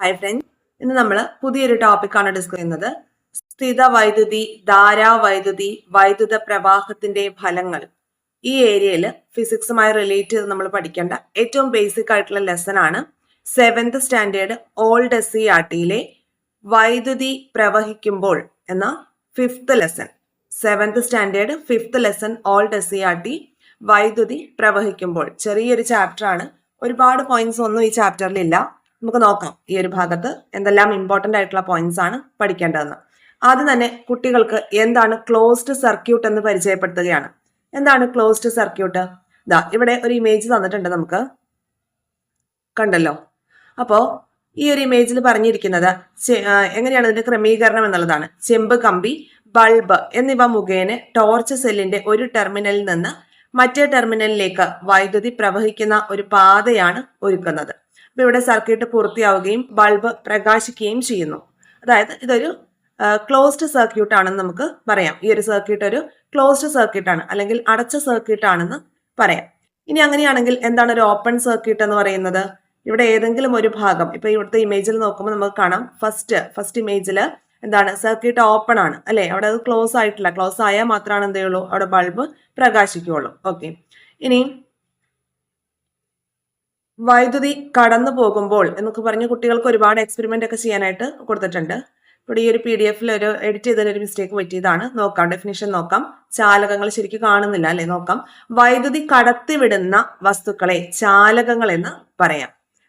Hi front ഇന്ന് നമ്മൾ പുതിയൊരു ടോപ്പിക്കാണ് ഡിസ്കസ് ചെയ്യുന്നത്. സ്ഥിത വൈദ്യുതി ധാരാ വൈദ്യുതി പ്രവാഹത്തിന്റെ ഫലങ്ങൾ. ഈ ഏരിയയിൽ ഫിസിക്സുമായി റിലേറ്റ് ചെയ്ത് നമ്മൾ പഠിക്കേണ്ട ഏറ്റവും ബേസിക് ആയിട്ടുള്ള ലെസൺ ആണ് seventh standard old S C R ടിയിലെ വൈദ്യുതി പ്രവഹിക്കുമ്പോൾ എന്ന fifth lesson seventh standard fifth lesson old S C R T വൈദ്യുതി പ്രവഹിക്കുമ്പോൾ. ചെറിയൊരു ചാപ്റ്റർ ആണ്. ഒരുപാട് പോയിന്റ്സ് ഒന്നും ഈ ചാപ്റ്ററിൽ ഇല്ല. നമുക്ക് നോക്കാം ഈ ഒരു ഭാഗത്ത് എന്തെല്ലാം ഇമ്പോർട്ടന്റ് ആയിട്ടുള്ള പോയിന്റ്സ് ആണ് പഠിക്കേണ്ടതെന്ന്. ആദ്യം തന്നെ കുട്ടികൾക്ക് എന്താണ് ക്ലോസ്ഡ് സർക്യൂട്ട് എന്ന് പരിചയപ്പെടുത്തുകയാണ്. എന്താണ് ക്ലോസ്ഡ് സർക്യൂട്ട് ഇതാ ഇവിടെ ഒരു ഇമേജ് തന്നിട്ടുണ്ട് നമുക്ക്. കണ്ടല്ലോ. അപ്പോൾ ഈ ഒരു ഇമേജിൽ പറഞ്ഞിരിക്കുന്നത് എങ്ങനെയാണ് ഇതിന്റെ ക്രമീകരണം എന്നുള്ളതാണ്. ചെമ്പ് കമ്പി ബൾബ് എന്നിവ മുഖേന ടോർച്ച് സെല്ലിന്റെ ഒരു ടെർമിനലിൽ നിന്ന് മറ്റേ ടെർമിനലിലേക്ക് വൈദ്യുതി പ്രവഹിക്കുന്ന ഒരു പാതയാണ് ഒരുക്കുന്നത്. ഇവിടെ സർക്യൂട്ട് പൂർത്തിയാവുകയും ബൾബ് പ്രകാശിക്കുകയും ചെയ്യുന്നു. അതായത് ഇതൊരു ക്ലോസ്ഡ് സർക്യൂട്ട് ആണെന്ന് നമുക്ക് പറയാം. ഈ ഒരു സർക്യൂട്ട് ഒരു ക്ലോസ്ഡ് സർക്യൂട്ട് ആണ് അല്ലെങ്കിൽ അടച്ച സർക്യൂട്ട് ആണെന്ന് പറയാം. ഇനി അങ്ങനെയാണെങ്കിൽ എന്താണ് ഒരു ഓപ്പൺ സർക്യൂട്ട് എന്ന് പറയുന്നത്? ഇവിടെ ഏതെങ്കിലും ഒരു ഭാഗം ഇപ്പൊ ഇവിടുത്തെ ഇമേജിൽ നോക്കുമ്പോൾ നമുക്ക് കാണാം. ഫസ്റ്റ് ഫസ്റ്റ് ഇമേജിൽ എന്താണ്? സർക്യൂട്ട് ഓപ്പൺ ആണ് അല്ലെ? അവിടെ അത് ക്ലോസ് ആയിട്ടില്ല. ക്ലോസ് ആയാൽ മാത്രമാണ് എന്തേ ഉള്ളൂ അവിടെ ബൾബ് പ്രകാശിക്കുകയുള്ളൂ. ഓക്കെ ഇനി വൈദ്യുതി കടന്നു പോകുമ്പോൾ എന്നൊക്കെ പറഞ്ഞ് കുട്ടികൾക്ക് ഒരുപാട് എക്സ്പെരിമെന്റ് ഒക്കെ ചെയ്യാനായിട്ട് കൊടുത്തിട്ടുണ്ട്. ഇവിടെ ഈ ഒരു പി ഡി എഫിൽ ഒരു എഡിറ്റ് ചെയ്തതിൽ ഒരു മിസ്റ്റേക്ക് പറ്റിയതാണ്. നോക്കാം ഡെഫിനിഷൻ നോക്കാം. ചാലകങ്ങൾ ശരിക്കും കാണുന്നില്ല അല്ലെ? നോക്കാം. വൈദ്യുതി കടത്തിവിടുന്ന വസ്തുക്കളെ ചാലകങ്ങൾ എന്ന് പറയാം.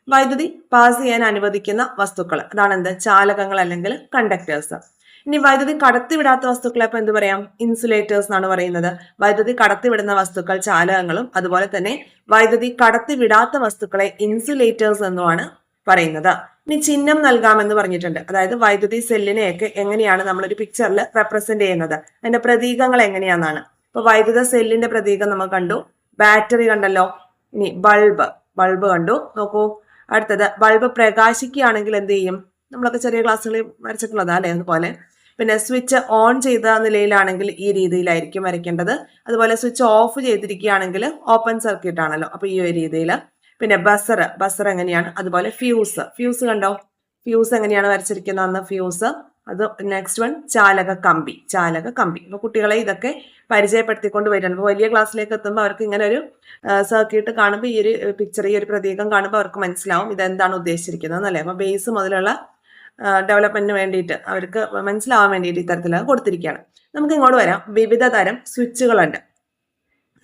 വൈദ്യുതി പാസ് ചെയ്യാൻ അനുവദിക്കുന്ന വസ്തുക്കൾ. അതാണ് എന്ത് ചാലകങ്ങൾ അല്ലെങ്കിൽ കണ്ടക്ടേഴ്സ് ഇനി വൈദ്യുതി കടത്തിവിടാത്ത വസ്തുക്കളെ ഇപ്പൊ എന്ത് പറയാം? ഇൻസുലേറ്റേഴ്സ് എന്നാണ് പറയുന്നത്. വൈദ്യുതി കടത്തിവിടുന്ന വസ്തുക്കൾ ചാലകങ്ങളും അതുപോലെ തന്നെ വൈദ്യുതി കടത്തിവിടാത്ത വസ്തുക്കളെ ഇൻസുലേറ്റേഴ്സ് എന്നുമാണ് പറയുന്നത്. ഇനി ചിഹ്നം നൽകാമെന്ന് പറഞ്ഞിട്ടുണ്ട്. അതായത് വൈദ്യുതി സെല്ലിനെയൊക്കെ എങ്ങനെയാണ് നമ്മളൊരു പിക്ചറിൽ റെപ്രസെന്റ് ചെയ്യുന്നത്? അതിന്റെ പ്രതീകങ്ങൾ എങ്ങനെയാണെന്നാണ്. ഇപ്പൊ വൈദ്യുത സെല്ലിന്റെ പ്രതീകം നമ്മൾ കണ്ടു. ബാറ്ററി കണ്ടല്ലോ. ഇനി ബൾബ്. ബൾബ് കണ്ടു. നോക്കൂ. അടുത്തത് ബൾബ് പ്രകാശിക്കുകയാണെങ്കിൽ എന്ത് ചെയ്യും? നമ്മളൊക്കെ ചെറിയ ക്ലാസ്സുകളിൽ വരച്ചിട്ടുള്ളതാ അല്ലേ? അതുപോലെ പിന്നെ സ്വിച്ച് ഓൺ ചെയ്ത നിലയിലാണെങ്കിൽ ഈ രീതിയിലായിരിക്കും വരയ്ക്കേണ്ടത്. അതുപോലെ സ്വിച്ച് ഓഫ് ചെയ്തിരിക്കുകയാണെങ്കിൽ ഓപ്പൺ സർക്യൂട്ട് ആണല്ലോ. അപ്പൊ ഈ ഒരു രീതിയിൽ പിന്നെ ബസർ ബസർ എങ്ങനെയാണ്? അതുപോലെ ഫ്യൂസ് ഫ്യൂസ് കണ്ടോ? ഫ്യൂസ് എങ്ങനെയാണ് വരച്ചിരിക്കുന്നത് അന്ന്? ഫ്യൂസ് അത് നെക്സ്റ്റ് വൺ ചാലക കമ്പി. ചാലക കമ്പി. അപ്പൊ കുട്ടികളെ ഇതൊക്കെ പരിചയപ്പെടുത്തിക്കൊണ്ട് അപ്പോൾ വലിയ ക്ലാസ്സിലേക്ക് എത്തുമ്പോൾ അവർക്ക് ഇങ്ങനെ ഒരു സർക്യൂട്ട് കാണുമ്പോൾ ഈ ഒരു പിക്ചർ ഈ ഒരു പ്രതീകം കാണുമ്പോൾ അവർക്ക് മനസ്സിലാവും ഇതെന്താണ് ഉദ്ദേശിച്ചിരിക്കുന്നത് എന്നല്ലേ? അപ്പൊ ബേസ് മുതലുള്ള ഡെവലപ്മെന്റിന് വേണ്ടിയിട്ട് അവർക്ക് മനസ്സിലാവാൻ വേണ്ടിയിട്ട് ഇത്തരത്തിൽ കൊടുത്തിരിക്കുകയാണ്. നമുക്ക് ഇങ്ങോട്ട് വരാം. വിവിധ തരം സ്വിച്ചുകളുണ്ട്.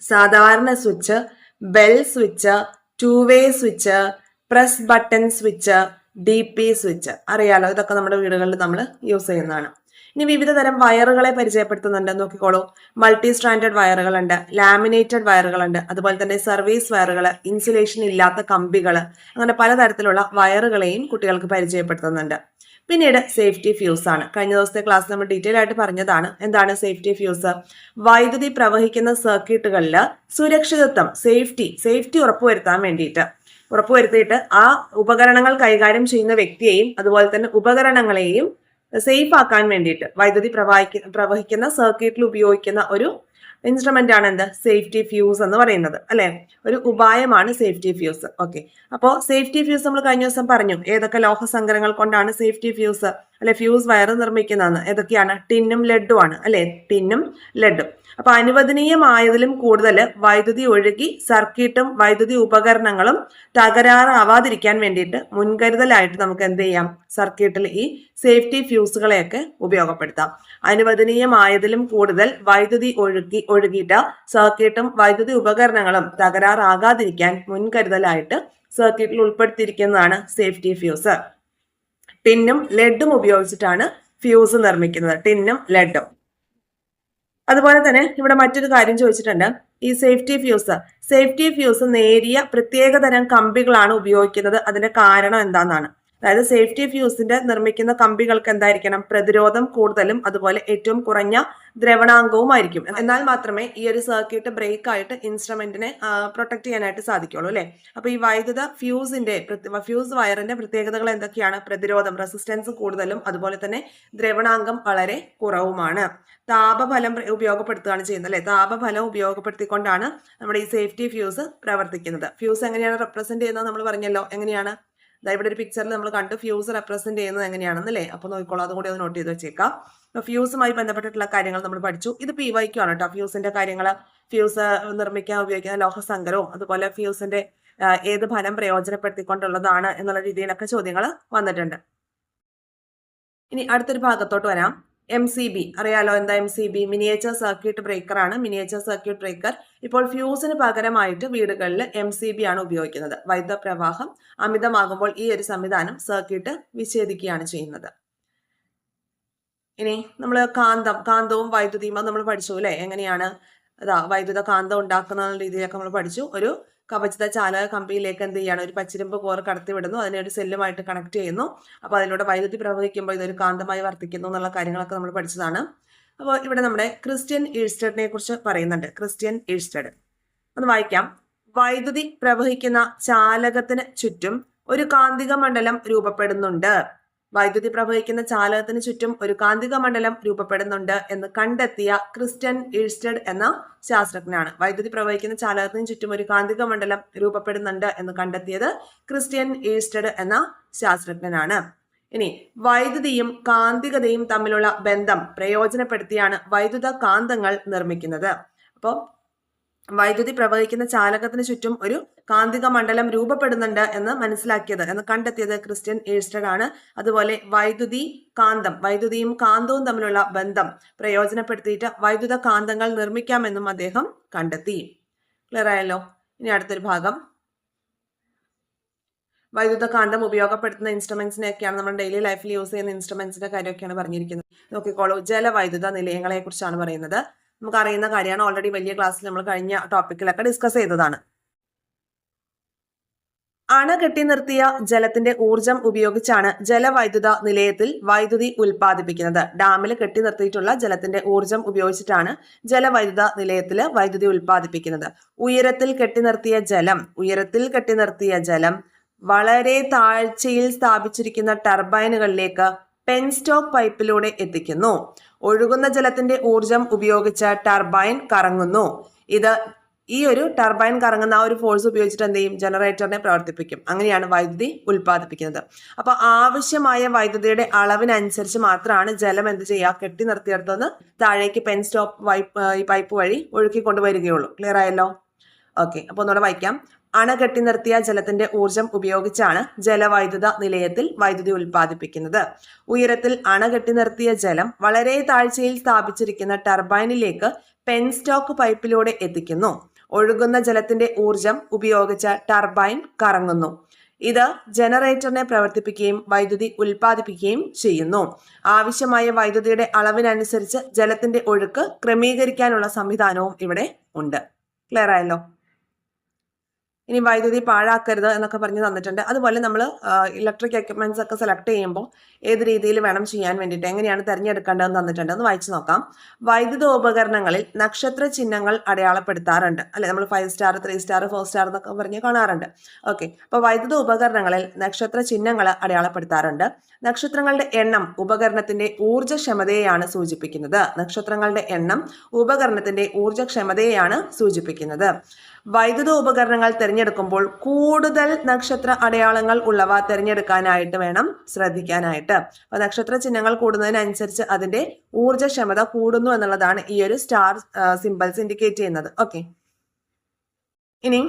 സാധാരണ switch bell switch two way switch press button switch D P switch അറിയാലോ ഇതൊക്കെ നമ്മുടെ വീടുകളിൽ നമ്മൾ യൂസ് ചെയ്യുന്നതാണ്. ഇനി വിവിധ തരം വയറുകളെ പരിചയപ്പെടുത്തുന്നുണ്ട്. നോക്കിക്കോളൂ. മൾട്ടി സ്റ്റാൻഡേർഡ് വയറുകളുണ്ട് ലാമിനേറ്റഡ് വയറുകളുണ്ട് അതുപോലെ തന്നെ സർവീസ് വയറുകൾ ഇൻസുലേഷൻ ഇല്ലാത്ത കമ്പികൾ അങ്ങനെ പലതരത്തിലുള്ള വയറുകളെയും കുട്ടികൾക്ക് പരിചയപ്പെടുത്തുന്നുണ്ട്. പിന്നീട് സേഫ്റ്റി ഫ്യൂസ് ആണ്. കഴിഞ്ഞ ദിവസത്തെ ക്ലാസ് നമ്മൾ ഡീറ്റെയിൽ ആയിട്ട് പറഞ്ഞതാണ്. എന്താണ് സേഫ്റ്റി ഫ്യൂസ്? വൈദ്യുതി പ്രവഹിക്കുന്ന സർക്യൂട്ടുകളിൽ സുരക്ഷിതത്വം സേഫ്റ്റി സേഫ്റ്റി ഉറപ്പുവരുത്താൻ വേണ്ടിയിട്ട്. ഉറപ്പുവരുത്തിയിട്ട് ആ ഉപകരണങ്ങൾ കൈകാര്യം ചെയ്യുന്ന വ്യക്തിയെയും അതുപോലെ തന്നെ ഉപകരണങ്ങളെയും സേഫ് ആക്കാൻ വേണ്ടിയിട്ട് വൈദ്യുതി പ്രവാഹിക്ക പ്രവഹിക്കുന്ന സർക്യൂട്ടിൽ ഉപയോഗിക്കുന്ന ഒരു ഇൻസ്ട്രുമെന്റ് ആണ് എന്ത്? സേഫ്റ്റി ഫ്യൂസ് എന്ന് പറയുന്നത് അല്ലെ? ഒരു ഉപായമാണ് സേഫ്റ്റി ഫ്യൂസ് ഓക്കെ അപ്പോൾ സേഫ്റ്റി ഫ്യൂസ് നമ്മൾ കഴിഞ്ഞ ദിവസം പറഞ്ഞു. ഏതൊക്കെ ലോഹസങ്കരങ്ങൾ കൊണ്ടാണ് സേഫ്റ്റി ഫ്യൂസ് അല്ലെ ഫ്യൂസ് വയർ നിർമ്മിക്കുന്നതാണ്. ഏതൊക്കെയാണ്? ടിന്നും ലഡും ആണ് അല്ലെ? ടിന്നും ലഡും അപ്പൊ അനുവദനീയമായതിലും കൂടുതൽ വൈദ്യുതി ഒഴുകി സർക്യൂട്ടും വൈദ്യുതി ഉപകരണങ്ങളും തകരാറാവാതിരിക്കാൻ വേണ്ടിയിട്ട് മുൻകരുതലായിട്ട് നമുക്ക് എന്ത് ചെയ്യാം? സർക്യൂട്ടിൽ ഈ സേഫ്റ്റി ഫ്യൂസുകളെയൊക്കെ ഉപയോഗപ്പെടുത്താം. അനുവദനീയമായതിലും കൂടുതൽ വൈദ്യുതി ഒഴുകി ഒഴുകിയിട്ട് സർക്യൂട്ടും വൈദ്യുതി ഉപകരണങ്ങളും തകരാറാകാതിരിക്കാൻ മുൻകരുതലായിട്ട് സർക്യൂട്ടിൽ ഉൾപ്പെടുത്തിയിരിക്കുന്നതാണ് സേഫ്റ്റി ഫ്യൂസ് ടിന്നും ലെഡും ഉപയോഗിച്ചിട്ടാണ് ഫ്യൂസ് നിർമ്മിക്കുന്നത്. ടിന്നും ലെഡും. അതുപോലെ തന്നെ ഇവിടെ മറ്റൊരു കാര്യം ചോദിച്ചിട്ടുണ്ട്. ഈ സേഫ്റ്റി ഫ്യൂസ്. സേഫ്റ്റി ഫ്യൂസ് നേരിയ പ്രത്യേകതരം കമ്പികളാണ് ഉപയോഗിക്കുന്നത്. അതിന്റെ കാരണം എന്താണെന്നാണ് അതായത് സേഫ്റ്റി ഫ്യൂസിന്റെ നിർമ്മിക്കുന്ന കമ്പികൾക്ക് എന്തായിരിക്കണം? പ്രതിരോധം കൂടുതലും അതുപോലെ ഏറ്റവും കുറഞ്ഞ ദ്രവണാങ്കവുമായിരിക്കും എന്നാൽ മാത്രമേ ഈ ഒരു സർക്യൂട്ട് ബ്രേക്ക് ആയിട്ട് ഇൻസ്ട്രുമെന്റിനെ പ്രൊട്ടക്ട് ചെയ്യാനായിട്ട് സാധിക്കുള്ളൂ അല്ലെ? അപ്പൊ ഈ വൈദ്യുത ഫ്യൂസിന്റെ ഫ്യൂസ് വയറിന്റെ പ്രത്യേകതകൾ എന്തൊക്കെയാണ്? പ്രതിരോധം റെസിസ്റ്റൻസ് കൂടുതലും അതുപോലെ തന്നെ ദ്രവണാംഗം വളരെ കുറവുമാണ്. താപഫലം ഉപയോഗപ്പെടുത്തുകയാണ് ചെയ്യുന്നത് അല്ലെ? താപഫലം ഉപയോഗപ്പെടുത്തിക്കൊണ്ടാണ് നമ്മുടെ ഈ സേഫ്റ്റി ഫ്യൂസ് പ്രവർത്തിക്കുന്നത്. ഫ്യൂസ് എങ്ങനെയാണ് റെപ്രസെന്റ് ചെയ്യുന്നത് നമ്മൾ പറഞ്ഞല്ലോ? എങ്ങനെയാണ്? ഇവിടെ ഒരു പിക്ചറിൽ നമ്മൾ കണ്ടു ഫ്യൂസ് റെപ്രസെന്റ് ചെയ്യുന്നത് എങ്ങനെയാണെന്നല്ലേ? അപ്പോൾ അപ്പൊ നോക്കിക്കോളാം. കൂടി ഒന്ന് നോട്ട് ചെയ്ത് വെച്ചേക്കാം. ഫ്യൂസുമായി ബന്ധപ്പെട്ടിട്ടുള്ള കാര്യങ്ങൾ നമ്മൾ പഠിച്ചു. ഇത് പി വൈക്കും ആണ് കേട്ടോ ഫ്യൂസിന്റെ കാര്യങ്ങൾ ഫ്യൂസ് നിർമ്മിക്കാൻ ഉപയോഗിക്കുന്ന ലോഹസങ്കരവും അതുപോലെ ഫ്യൂസിന്റെ ഏത് ഫലം പ്രയോജനപ്പെടുത്തിക്കൊണ്ടുള്ളതാണ് എന്നുള്ള രീതിയിലൊക്കെ ചോദ്യങ്ങൾ വന്നിട്ടുണ്ട്. ഇനി അടുത്തൊരു ഭാഗത്തോട്ട് വരാം. എം സി ബി അറിയാലോ എന്താ M C B miniature circuit breaker ആണ്. മിനിയേച്ചർ സർക്യൂട്ട് ബ്രേക്കർ ഇപ്പോൾ ഫ്യൂസിന് പകരമായിട്ട് വീടുകളിൽ എം സി ബി ആണ് ഉപയോഗിക്കുന്നത്. വൈദ്യുത പ്രവാഹം അമിതമാകുമ്പോൾ ഈ ഒരു സംവിധാനം സർക്യൂട്ട് വിച്ഛേദിക്കുകയാണ് ചെയ്യുന്നത്. ഇനി നമ്മൾ കാന്തം കാന്തവും വൈദ്യുതിയും നമ്മൾ പഠിച്ചു അല്ലേ? എങ്ങനെയാണ്? അതാ വൈദ്യുത കാന്തം ഉണ്ടാക്കുന്ന രീതിയിലൊക്കെ നമ്മൾ പഠിച്ചു. ഒരു കവചിത ചാലക കമ്പിയിലേക്ക് എന്ത് ചെയ്യാണ്? ഒരു പച്ചിരുമ്പ് കോർ കടത്തിവിടുന്നു. അതിനെ ഒരു സെല്ലുമായിട്ട് കണക്ട് ചെയ്യുന്നു. അപ്പോൾ അതിലൂടെ വൈദ്യുതി പ്രവഹിക്കുമ്പോൾ ഇതൊരു കാന്തമായി വർത്തിക്കുന്നു എന്നുള്ള കാര്യങ്ങളൊക്കെ നമ്മൾ പഠിച്ചതാണ്. അപ്പോൾ ഇവിടെ നമ്മുടെ ക്രിസ്ത്യൻ ഈഴ്സ്റ്റഡിനെ കുറിച്ച് പറയുന്നുണ്ട്. ക്രിസ്ത്യൻ ഈഴ്സ്റ്റഡ് ഒന്ന് വായിക്കാം. വൈദ്യുതി പ്രവഹിക്കുന്ന ചാലകത്തിന് ചുറ്റും ഒരു കാന്തിക മണ്ഡലം രൂപപ്പെടുന്നുണ്ട്. വൈദ്യുതി പ്രവഹിക്കുന്ന ചാലകത്തിന് ചുറ്റും ഒരു കാന്തിക മണ്ഡലം രൂപപ്പെടുന്നുണ്ട് എന്ന് കണ്ടെത്തിയ ക്രിസ്റ്റ്യൻ ഈഴ്സ്റ്റഡ് എന്ന ശാസ്ത്രജ്ഞനാണ്. വൈദ്യുതി പ്രവഹിക്കുന്ന ചാലകത്തിന് ചുറ്റും ഒരു കാന്തിക മണ്ഡലം രൂപപ്പെടുന്നുണ്ട് എന്ന് കണ്ടെത്തിയത് ക്രിസ്റ്റ്യൻ ഈഴ്സ്റ്റഡ് എന്ന ശാസ്ത്രജ്ഞനാണ്. ഇനി വൈദ്യുതിയും കാന്തികതയും തമ്മിലുള്ള ബന്ധം പ്രയോജനപ്പെടുത്തിയാണ് വൈദ്യുത കാന്തങ്ങൾ നിർമ്മിക്കുന്നത്. അപ്പോൾ വൈദ്യുതി പ്രവഹിക്കുന്ന ചാലകത്തിന് ചുറ്റും ഒരു കാന്തിക മണ്ഡലം രൂപപ്പെടുന്നുണ്ട് എന്ന് മനസ്സിലാക്കിയത് എന്ന് കണ്ടെത്തിയത് ക്രിസ്ത്യൻ ഏഴ്സ്റ്റഡ് ആണ്. അതുപോലെ വൈദ്യുതി കാന്തം വൈദ്യുതിയും കാന്തവും തമ്മിലുള്ള ബന്ധം പ്രയോജനപ്പെടുത്തിയിട്ട് വൈദ്യുത കാന്തങ്ങൾ നിർമ്മിക്കാമെന്നും അദ്ദേഹം കണ്ടെത്തി. ക്ലിയർ ആയല്ലോ? ഇനി അടുത്തൊരു ഭാഗം. വൈദ്യുത കാന്തം ഉപയോഗപ്പെടുത്തുന്ന ഇൻസ്ട്രുമെന്റ്സിനെയൊക്കെയാണ് നമ്മൾ ഡെയിലി ലൈഫിൽ യൂസ് ചെയ്യുന്ന ഇൻസ്ട്രുമെന്റ്സിന്റെ കാര്യമൊക്കെയാണ് പറഞ്ഞിരിക്കുന്നത്. നോക്കിക്കോളൂ ജലവൈദ്യുത നിലയങ്ങളെ കുറിച്ചാണ് പറയുന്നത്. നമുക്ക് അറിയുന്ന കാര്യമാണ്. ഓൾറെഡി വലിയ ക്ലാസ്സിൽ നമ്മൾ കഴിഞ്ഞ ടോപ്പിക്കിലൊക്കെ ഡിസ്കസ് ചെയ്തതാണ്. അണ കെട്ടി നിർത്തിയ ജലത്തിന്റെ ഊർജം ഉപയോഗിച്ചാണ് ജലവൈദ്യുത നിലയത്തിൽ വൈദ്യുതി ഉൽപ്പാദിപ്പിക്കുന്നത്. ഡാമിൽ കെട്ടി നിർത്തിയിട്ടുള്ള ജലത്തിന്റെ ഊർജം ഉപയോഗിച്ചിട്ടാണ് ജലവൈദ്യുത നിലയത്തിൽ വൈദ്യുതി ഉൽപ്പാദിപ്പിക്കുന്നത്. ഉയരത്തിൽ കെട്ടി നിർത്തിയ ജലം ഉയരത്തിൽ കെട്ടി നിർത്തിയ ജലം വളരെ താഴ്ചയിൽ സ്ഥാപിച്ചിരിക്കുന്ന ടർബൈനുകളിലേക്ക് പെൻസ്റ്റോക്ക് പൈപ്പിലൂടെ എത്തിക്കുന്നു. ഒഴുകുന്ന ജലത്തിന്റെ ഊർജം ഉപയോഗിച്ച് ടർബൈൻ കറങ്ങുന്നു. ഇത് ഈ ഒരു ടർബൈൻ കറങ്ങുന്ന ആ ഒരു ഫോഴ്സ് ഉപയോഗിച്ചിട്ട് എന്ത് ചെയ്യും? ജനറേറ്ററിനെ പ്രവർത്തിപ്പിക്കും. അങ്ങനെയാണ് വൈദ്യുതി ഉൽപ്പാദിപ്പിക്കുന്നത്. അപ്പോൾ ആവശ്യമായ വൈദ്യുതിയുടെ അളവിനനുസരിച്ച് മാത്രമാണ് ജലം എന്ത് ചെയ്യുക? കെട്ടി നിർത്തിയിടത്തുനിന്ന് താഴേക്ക് പെൻ സ്റ്റോപ്പ് പൈപ്പ് വഴി ഒഴുക്കി കൊണ്ടുവരികയുള്ളൂ. ക്ലിയർ ആയല്ലോ? ഓക്കെ അപ്പോൾ ഒന്നുകൂടെ വായിക്കാം. അണ കെട്ടി നിർത്തിയ ജലത്തിന്റെ ഊർജം ഉപയോഗിച്ചാണ് ജലവൈദ്യുത നിലയത്തിൽ വൈദ്യുതി ഉൽപ്പാദിപ്പിക്കുന്നത്. ഉയരത്തിൽ അണകെട്ടി നിർത്തിയ ജലം വളരെ താഴ്ചയിൽ സ്ഥാപിച്ചിരിക്കുന്ന ടർബൈനിലേക്ക് പെൻസ്റ്റോക്ക് പൈപ്പിലൂടെ എത്തിക്കുന്നു. ഒഴുകുന്ന ജലത്തിന്റെ ഊർജം ഉപയോഗിച്ച ടർബൈൻ കറങ്ങുന്നു. ഇത് ജനറേറ്ററിനെ പ്രവർത്തിപ്പിക്കുകയും വൈദ്യുതി ഉൽപ്പാദിപ്പിക്കുകയും ചെയ്യുന്നു. ആവശ്യമായ വൈദ്യുതിയുടെ അളവിനനുസരിച്ച് ജലത്തിന്റെ ഒഴുക്ക് ക്രമീകരിക്കാനുള്ള സംവിധാനവും ഇവിടെ ഉണ്ട്. ക്ലിയർ ആയല്ലോ? ഇനി വൈദ്യുതി പാഴാക്കരുത് എന്നൊക്കെ പറഞ്ഞ് തന്നിട്ടുണ്ട്. അതുപോലെ നമ്മൾ ഇലക്ട്രിക് എക്യുപ്മെന്റ്സ് ഒക്കെ സെലക്ട് ചെയ്യുമ്പോൾ ഏത് രീതിയിൽ വേണം ചെയ്യാൻ വേണ്ടിയിട്ട് എങ്ങനെയാണ് തിരഞ്ഞെടുക്കേണ്ടതെന്ന് തന്നിട്ടുണ്ട്. ഒന്ന് വായിച്ചു നോക്കാം. വൈദ്യുത ഉപകരണങ്ങളിൽ നക്ഷത്ര ചിഹ്നങ്ങൾ അടയാളപ്പെടുത്താറുണ്ട്. അല്ലെ? നമ്മൾ five star three star four star എന്നൊക്കെ പറഞ്ഞ് കാണാറുണ്ട്. ഓക്കെ അപ്പോൾ വൈദ്യുത ഉപകരണങ്ങളിൽ നക്ഷത്ര ചിഹ്നങ്ങൾ അടയാളപ്പെടുത്താറുണ്ട്. നക്ഷത്രങ്ങളുടെ എണ്ണം ഉപകരണത്തിന്റെ ഊർജക്ഷമതയെയാണ് സൂചിപ്പിക്കുന്നത്. നക്ഷത്രങ്ങളുടെ എണ്ണം ഉപകരണത്തിന്റെ ഊർജക്ഷമതയെയാണ് സൂചിപ്പിക്കുന്നത്. വൈദ്യുത ഉപകരണങ്ങൾ തിരഞ്ഞെടുക്കുമ്പോൾ കൂടുതൽ നക്ഷത്ര അടയാളങ്ങൾ ഉള്ളവ തിരഞ്ഞെടുക്കാനായിട്ട് വേണം ശ്രദ്ധിക്കാനായിട്ട്. അപ്പൊ നക്ഷത്ര ചിഹ്നങ്ങൾ കൂടുന്നതിനനുസരിച്ച് അതിന്റെ ഊർജക്ഷമത കൂടുന്നു എന്നുള്ളതാണ് ഈ ഒരു സ്റ്റാർ സിമ്പിൾസ് ഇൻഡിക്കേറ്റ് ചെയ്യുന്നത്. ഓക്കെ. ഇനി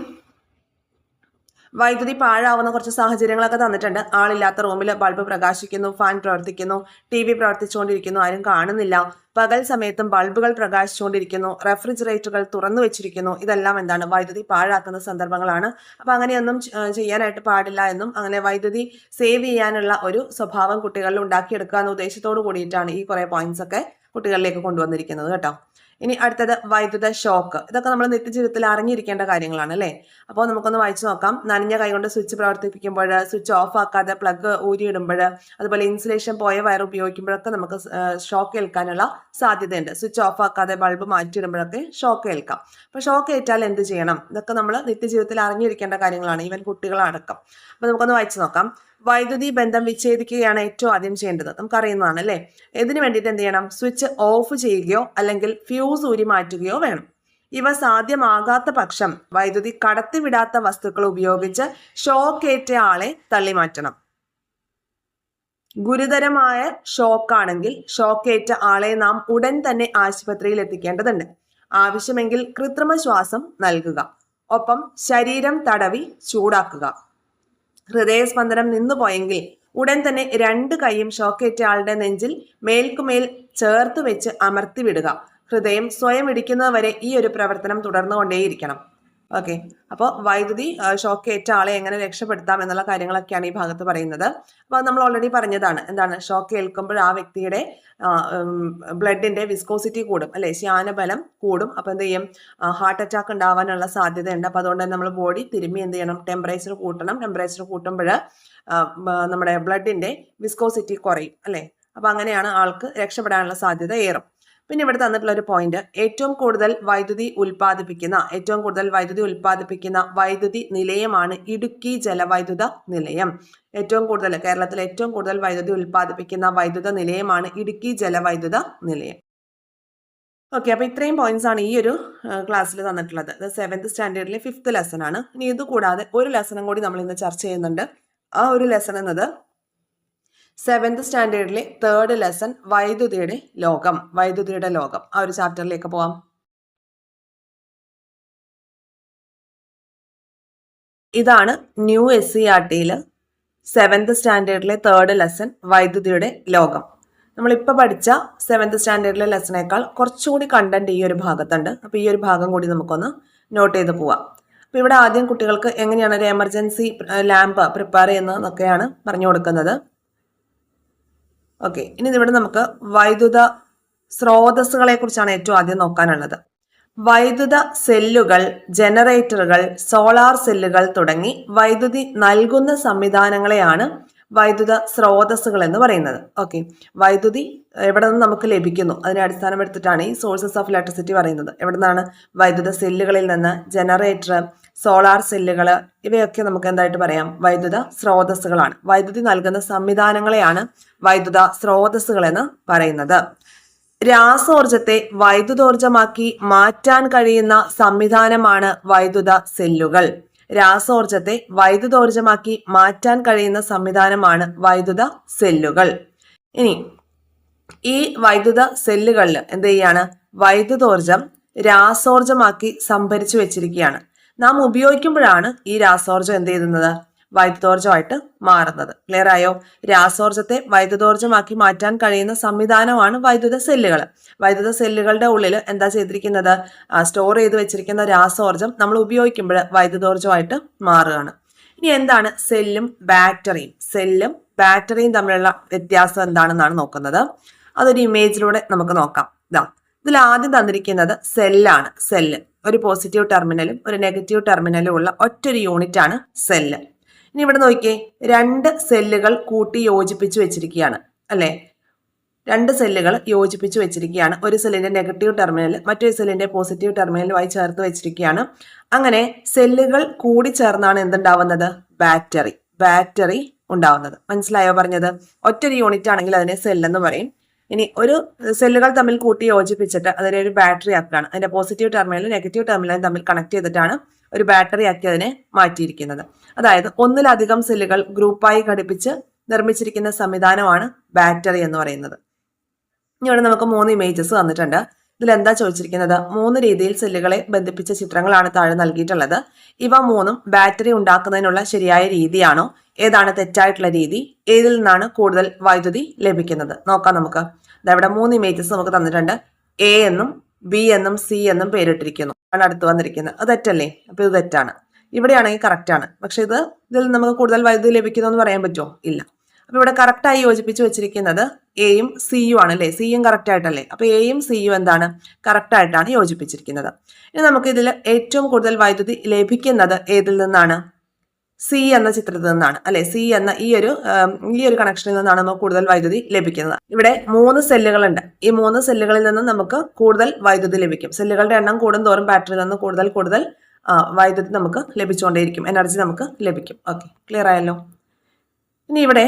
വൈദ്യുതി പാഴാവുന്ന കുറച്ച് സാഹചര്യങ്ങളൊക്കെ തന്നിട്ടുണ്ട്. ആളില്ലാത്ത റൂമിൽ ബൾബ് പ്രകാശിക്കുന്നു ഫാൻ പ്രവർത്തിക്കുന്നു ടി വി പ്രവർത്തിച്ചുകൊണ്ടിരിക്കുന്നു ആരും കാണുന്നില്ല. പകൽ സമയത്തും ബൾബുകൾ പ്രകാശിച്ചുകൊണ്ടിരിക്കുന്നു റെഫ്രിജറേറ്ററുകൾ തുറന്നു വെച്ചിരിക്കുന്നു. ഇതെല്ലാം എന്താണ്? വൈദ്യുതി പാഴാക്കുന്ന സന്ദർഭങ്ങളാണ്. അപ്പം അങ്ങനെയൊന്നും ചെയ്യാനായിട്ട് പാടില്ല എന്നും അങ്ങനെ വൈദ്യുതി സേവ് ചെയ്യാനുള്ള ഒരു സ്വഭാവം കുട്ടികളിൽ ഉണ്ടാക്കിയെടുക്കുക എന്ന ഉദ്ദേശത്തോടു കൂടിയിട്ടാണ് ഈ കുറേ പോയിന്റ്സ് ഒക്കെ കുട്ടികളിലേക്ക് കൊണ്ടുവന്നിരിക്കുന്നത് കേട്ടോ. ഇനി അടുത്തത് വൈദ്യുത ഷോക്ക് ഇതൊക്കെ നമ്മൾ നിത്യജീവിതത്തിൽ അറിഞ്ഞിരിക്കേണ്ട കാര്യങ്ങളാണ് അല്ലേ? അപ്പോൾ നമുക്കൊന്ന് വായിച്ചു നോക്കാം. നനഞ്ഞ കൈകൊണ്ട് സ്വിച്ച് പ്രവർത്തിപ്പിക്കുമ്പോൾ സ്വിച്ച് ഓഫ് ആക്കാതെ പ്ലഗ് ഊരിയിടുമ്പോൾ അതുപോലെ ഇൻസുലേഷൻ പോയ വയർ ഉപയോഗിക്കുമ്പോഴൊക്കെ നമുക്ക് ഷോക്ക് ഏൽക്കാനുള്ള സാധ്യതയുണ്ട്. സ്വിച്ച് ഓഫ് ആക്കാതെ ബൾബ് മാറ്റിയിടുമ്പോഴൊക്കെ ഷോക്ക് ഏൽക്കാം. അപ്പോൾ ഷോക്ക് ഏറ്റാൽ എന്ത് ചെയ്യണം? ഇതൊക്കെ നമ്മൾ നിത്യജീവിതത്തിൽ അറിഞ്ഞിരിക്കേണ്ട കാര്യങ്ങളാണ് ഈവൻ കുട്ടികളടക്കം. അപ്പോൾ നമുക്കൊന്ന് വായിച്ചു നോക്കാം. വൈദ്യുതി ബന്ധം വിച്ഛേദിക്കുകയാണ് ഏറ്റവും ആദ്യം ചെയ്യേണ്ടത്. നമുക്കറിയുന്നതാണ് അല്ലേ ഇതിനു വേണ്ടിയിട്ട് എന്ത് ചെയ്യണം? സ്വിച്ച് ഓഫ് ചെയ്യുകയോ അല്ലെങ്കിൽ ഫ്യൂസ് ഊരി മാറ്റുകയോ വേണം. ഇവ സാധ്യമാകാത്ത പക്ഷം വൈദ്യുതി കടത്തിവിടാത്ത വസ്തുക്കൾ ഉപയോഗിച്ച് ഷോക്കേറ്റ ആളെ തള്ളിമാറ്റണം. ഗുരുതരമായ ഷോക്കാണെങ്കിൽ ഷോക്കേറ്റ ആളെ നാം ഉടൻ തന്നെ ആശുപത്രിയിൽ എത്തിക്കേണ്ടതുണ്ട്. ആവശ്യമെങ്കിൽ കൃത്രിമ ശ്വാസം നൽകുക. ഒപ്പം ശരീരം തടവി ചൂടാക്കുക. ഹൃദയസ്പന്ദനം നിന്നുപോയെങ്കിൽ ഉടൻ തന്നെ രണ്ട് കൈയും ഷോക്കേറ്റ ആളുടെ നെഞ്ചിൽ മേൽക്കുമേൽ ചേർത്ത് വെച്ച് അമർത്തി വിടുക ഹൃദയം സ്വയം ഇടിക്കുന്നതുവരെ ഈ ഒരു പ്രവർത്തനം തുടർന്നുകൊണ്ടേയിരിക്കണം. ഓക്കെ അപ്പോൾ വൈദ്യുതി ഷോക്ക് ഏറ്റ ആളെ എങ്ങനെ രക്ഷപ്പെടുത്താം എന്നുള്ള കാര്യങ്ങളൊക്കെയാണ് ഈ ഭാഗത്ത് പറയുന്നത്. അപ്പോൾ നമ്മൾ ഓൾറെഡി പറഞ്ഞതാണ്. എന്താണ്? ഷോക്ക് ഏൽക്കുമ്പോൾ ആ വ്യക്തിയുടെ ബ്ലഡിന്റെ വിസ്കോസിറ്റി കൂടും. അല്ലെ? ശ്യാനബലം കൂടും. അപ്പോൾ എന്ത് ചെയ്യും? ഹാർട്ട് അറ്റാക്ക് ഉണ്ടാവാനുള്ള സാധ്യതയുണ്ട്. അപ്പോൾ അതുകൊണ്ട് നമ്മൾ ബോഡി തിരുമ്മി എന്ത് ചെയ്യണം? ടെമ്പറേച്ചർ കൂട്ടണം. ടെമ്പറേച്ചർ കൂട്ടുമ്പോൾ നമ്മുടെ ബ്ലഡിന്റെ വിസ്കോസിറ്റി കുറയും. അല്ലേ? അപ്പോൾ അങ്ങനെയാണ് ആൾക്ക് രക്ഷപ്പെടാനുള്ള സാധ്യത ഏറും. പിന്നെ ഇവിടെ തന്നിട്ടുള്ള ഒരു പോയിന്റ് ഏറ്റവും കൂടുതൽ വൈദ്യുതി ഉൽപ്പാദിപ്പിക്കുന്ന ഏറ്റവും കൂടുതൽ വൈദ്യുതി ഉൽപ്പാദിപ്പിക്കുന്ന വൈദ്യുതി നിലയമാണ് ഇടുക്കി ജലവൈദ്യുത നിലയം. ഏറ്റവും കൂടുതൽ കേരളത്തിൽ ഏറ്റവും കൂടുതൽ വൈദ്യുതി ഉൽപ്പാദിപ്പിക്കുന്ന വൈദ്യുത നിലയമാണ് ഇടുക്കി ജലവൈദ്യുത നിലയം. ഓക്കെ അപ്പോൾ ഇത്രയും പോയിന്റ്സ് ആണ് ഈ ഒരു ക്ലാസ്സിൽ തന്നിട്ടുള്ളത്. ഇത് സെവൻത്ത് സ്റ്റാൻഡേർഡിലെ ഫിഫ്ത്ത് ലെസൺ ആണ്. ഇനി ഇത് കൂടാതെ ഒരു ലെസണും കൂടി നമ്മൾ ഇന്ന് ചർച്ച ചെയ്യുന്നുണ്ട്. ആ ഒരു ലെസൺ എന്നത് സെവൻത്ത് സ്റ്റാൻഡേർഡിലെ തേർഡ് ലെസൺ വൈദ്യുതിയുടെ ലോകം വൈദ്യുതിയുടെ ലോകം. ആ ഒരു ചാപ്റ്ററിലേക്ക് പോവാം. ഇതാണ് ന്യൂ എസ് സി ആർ ടിയിൽ സെവൻത് സ്റ്റാൻഡേർഡിലെ തേർഡ് ലെസൺ വൈദ്യുതിയുടെ ലോകം. നമ്മളിപ്പോൾ പഠിച്ച സെവൻത് സ്റ്റാൻഡേർഡിലെ ലെസണേക്കാൾ കുറച്ചുകൂടി കണ്ടന്റ് ഈ ഒരു ഭാഗത്തുണ്ട്. അപ്പോൾ ഈ ഒരു ഭാഗം കൂടി നമുക്കൊന്ന് നോട്ട് ചെയ്ത് പോവാം. അപ്പോൾ ഇവിടെ ആദ്യം കുട്ടികൾക്ക് എങ്ങനെയാണ് ഒരു എമർജൻസി ലാമ്പ് പ്രിപ്പയർ ചെയ്യുന്നതെന്നൊക്കെയാണ് പറഞ്ഞു കൊടുക്കുന്നത്. ഓക്കെ ഇനി ഇവിടെ നമുക്ക് വൈദ്യുത സ്രോതസ്സുകളെ കുറിച്ചാണ് ഏറ്റവും ആദ്യം നോക്കാനുള്ളത്. വൈദ്യുത സെല്ലുകൾ ജനറേറ്ററുകൾ സോളാർ സെല്ലുകൾ തുടങ്ങി വൈദ്യുതി നൽകുന്ന സംവിധാനങ്ങളെയാണ് വൈദ്യുത സ്രോതസ്സുകൾ എന്ന് പറയുന്നത്. ഓക്കെ വൈദ്യുതി എവിടെ നിന്ന് നമുക്ക് ലഭിക്കുന്നു? അതിനെ അടിസ്ഥാനപ്പെടുത്തിയിട്ടാണ് ഈ സോഴ്സസ് ഓഫ് ഇലക്ട്രിസിറ്റി പറയുന്നത്. എവിടെ നിന്നാണ് വൈദ്യുത സെല്ലുകളിൽ നിന്ന് ജനറേറ്റർ സോളാർ സെല്ലുകൾ ഇവയൊക്കെ നമുക്ക് എന്തായിട്ട് പറയാം? വൈദ്യുത സ്രോതസ്സുകളാണ്. വൈദ്യുതി നൽകുന്ന സംവിധാനങ്ങളെയാണ് വൈദ്യുത സ്രോതസ്സുകൾ എന്ന് പറയുന്നത്. രാസോർജത്തെ വൈദ്യുതോർജമാക്കി മാറ്റാൻ കഴിയുന്ന സംവിധാനമാണ് വൈദ്യുത സെല്ലുകൾ. രാസോർജത്തെ വൈദ്യുതോർജമാക്കി മാറ്റാൻ കഴിയുന്ന സംവിധാനമാണ് വൈദ്യുത സെല്ലുകൾ. ഇനി ഈ വൈദ്യുത സെല്ലുകളിൽ എന്ത് ചെയ്യാണ്? വൈദ്യുതോർജം രാസോർജമാക്കി സംഭരിച്ചു വെച്ചിരിക്കുകയാണ്. നാം ഉപയോഗിക്കുമ്പോഴാണ് ഈ രാസോർജം എന്ത് ചെയ്യുന്നത്? വൈദ്യുതോർജമായിട്ട് മാറുന്നത്. ക്ലിയർ ആയോ? രാസോർജത്തെ വൈദ്യുതോർജമാക്കി മാറ്റാൻ കഴിയുന്ന സംവിധാനമാണ് വൈദ്യുത സെല്ലുകൾ. വൈദ്യുത സെല്ലുകളുടെ ഉള്ളിൽ എന്താ ചെയ്തിരിക്കുന്നത്? സ്റ്റോർ ചെയ്ത് വെച്ചിരിക്കുന്ന രാസോർജം നമ്മൾ ഉപയോഗിക്കുമ്പോൾ വൈദ്യുതോർജമായിട്ട് മാറുകയാണ്. ഇനി എന്താണ്? സെല്ലും ബാറ്ററിയും. സെല്ലും ബാറ്ററിയും തമ്മിലുള്ള വ്യത്യാസം എന്താണെന്നാണ് നോക്കുന്നത്. അതൊരു ഇമേജിലൂടെ നമുക്ക് നോക്കാം. ഇതാ ഇതിൽ ആദ്യം തന്നിരിക്കുന്നത് സെല്ലാണ്. സെല്ല്. ഒരു പോസിറ്റീവ് ടെർമിനലും ഒരു നെഗറ്റീവ് ടെർമിനലും ഉള്ള ഒറ്റൊരു യൂണിറ്റ് ആണ് സെല്ല്. ഇനി ഇവിടെ നോക്കിയേ രണ്ട് സെല്ലുകൾ കൂട്ടി യോജിപ്പിച്ച് വെച്ചിരിക്കുകയാണ് അല്ലേ? രണ്ട് സെല്ലുകൾ യോജിപ്പിച്ച് വെച്ചിരിക്കുകയാണ്. ഒരു സെല്ലിന്റെ നെഗറ്റീവ് ടെർമിനൽ മറ്റൊരു സെല്ലിന്റെ പോസിറ്റീവ് ടെർമിനലുമായി ചേർത്ത് വെച്ചിരിക്കുകയാണ്. അങ്ങനെ സെല്ലുകൾ കൂടി ചേർന്നാണ് എന്തുണ്ടാവുന്നത്? ബാറ്ററി ബാറ്ററി ഉണ്ടാവുന്നത്. മനസ്സിലായോ പറഞ്ഞത്? ഒറ്റൊരു യൂണിറ്റ് ആണെങ്കിൽ അതിനെ സെല്ലെന്ന് പറയും. ഇനി ഒരു സെല്ലുകൾ തമ്മിൽ കൂട്ടി യോജിപ്പിച്ചിട്ട് അതിനെ ഒരു ബാറ്ററി ആക്കുകയാണ്. അതിന്റെ പോസിറ്റീവ് ടെർമിനലും നെഗറ്റീവ് ടെർമിനലും തമ്മിൽ കണക്ട് ചെയ്തിട്ടാണ് ഒരു ബാറ്ററി ആക്കി അതിനെ മാറ്റിയിരിക്കുന്നത്. അതായത് ഒന്നിലധികം സെല്ലുകൾ ഗ്രൂപ്പായി ഘടിപ്പിച്ച് നിർമ്മിച്ചിരിക്കുന്ന സംവിധാനമാണ് ബാറ്ററി എന്ന് പറയുന്നത്. ഇനി ഇവിടെ നമുക്ക് മൂന്ന് ഇമേജസ് തന്നിട്ടുണ്ട്. ഇതിൽ എന്താ ചോദിച്ചിരിക്കുന്നത്? മൂന്ന് രീതിയിൽ സെല്ലുകളെ ബന്ധിപ്പിച്ച ചിത്രങ്ങളാണ് താഴെ നൽകിയിട്ടുള്ളത്. ഇവ മൂന്നും ബാറ്ററി ഉണ്ടാക്കുന്നതിനുള്ള ശരിയായ രീതിയാണോ? ഏതാണ് തെറ്റായിട്ടുള്ള രീതി? ഏതിൽ നിന്നാണ് കൂടുതൽ വൈദ്യുതി ലഭിക്കുന്നത്? നോക്കാം നമുക്ക്. ഇവിടെ മൂന്ന് ഇമേജസ് നമുക്ക് തന്നിട്ടുണ്ട്. എ എന്നും ബി എന്നും സി എന്നും പേരിട്ടിരിക്കുന്നു. ആണ് അടുത്ത് വന്നിരിക്കുന്നത്. അത് തെറ്റല്ലേ? അപ്പൊ ഇത് തെറ്റാണ്. ഇവിടെയാണെങ്കിൽ കറക്റ്റ് ആണ്. പക്ഷെ ഇത് ഇതിൽ നമുക്ക് കൂടുതൽ വൈദ്യുതി ലഭിക്കുന്നു എന്ന് പറയാൻ പറ്റുമോ? ഇല്ല. അപ്പൊ ഇവിടെ കറക്റ്റായി യോജിപ്പിച്ച് വെച്ചിരിക്കുന്നത് എയും സിയും ആണ് അല്ലേ സിയും കറക്റ്റ് ആയിട്ടല്ലേ? അപ്പൊ എയും സിയും എന്താണ്? കറക്റ്റ് ആയിട്ടാണ് യോജിപ്പിച്ചിരിക്കുന്നത്. ഇനി നമുക്ക് ഇതിൽ ഏറ്റവും കൂടുതൽ വൈദ്യുതി ലഭിക്കുന്നത് ഏതിൽ നിന്നാണ്? സി എന്ന ചിത്രത്തിൽ നിന്നാണ്. അല്ലെ? സി എന്ന ഈ ഒരു ഈ ഒരു കണക്ഷനിൽ നിന്നാണ് നമുക്ക് കൂടുതൽ വൈദ്യുതി ലഭിക്കുന്നത്. ഇവിടെ മൂന്ന് സെല്ലുകളുണ്ട്. ഈ മൂന്ന് സെല്ലുകളിൽ നിന്നും നമുക്ക് കൂടുതൽ വൈദ്യുതി ലഭിക്കും. സെല്ലുകളുടെ എണ്ണം കൂടുന്തോറും ബാറ്ററിയിൽ നിന്ന് കൂടുതൽ കൂടുതൽ വൈദ്യുതി നമുക്ക് ലഭിച്ചുകൊണ്ടേയിരിക്കും. എനർജി നമുക്ക് ലഭിക്കും. ഓക്കെ ക്ലിയർ ആയല്ലോ? ഇനി ഇവിടെ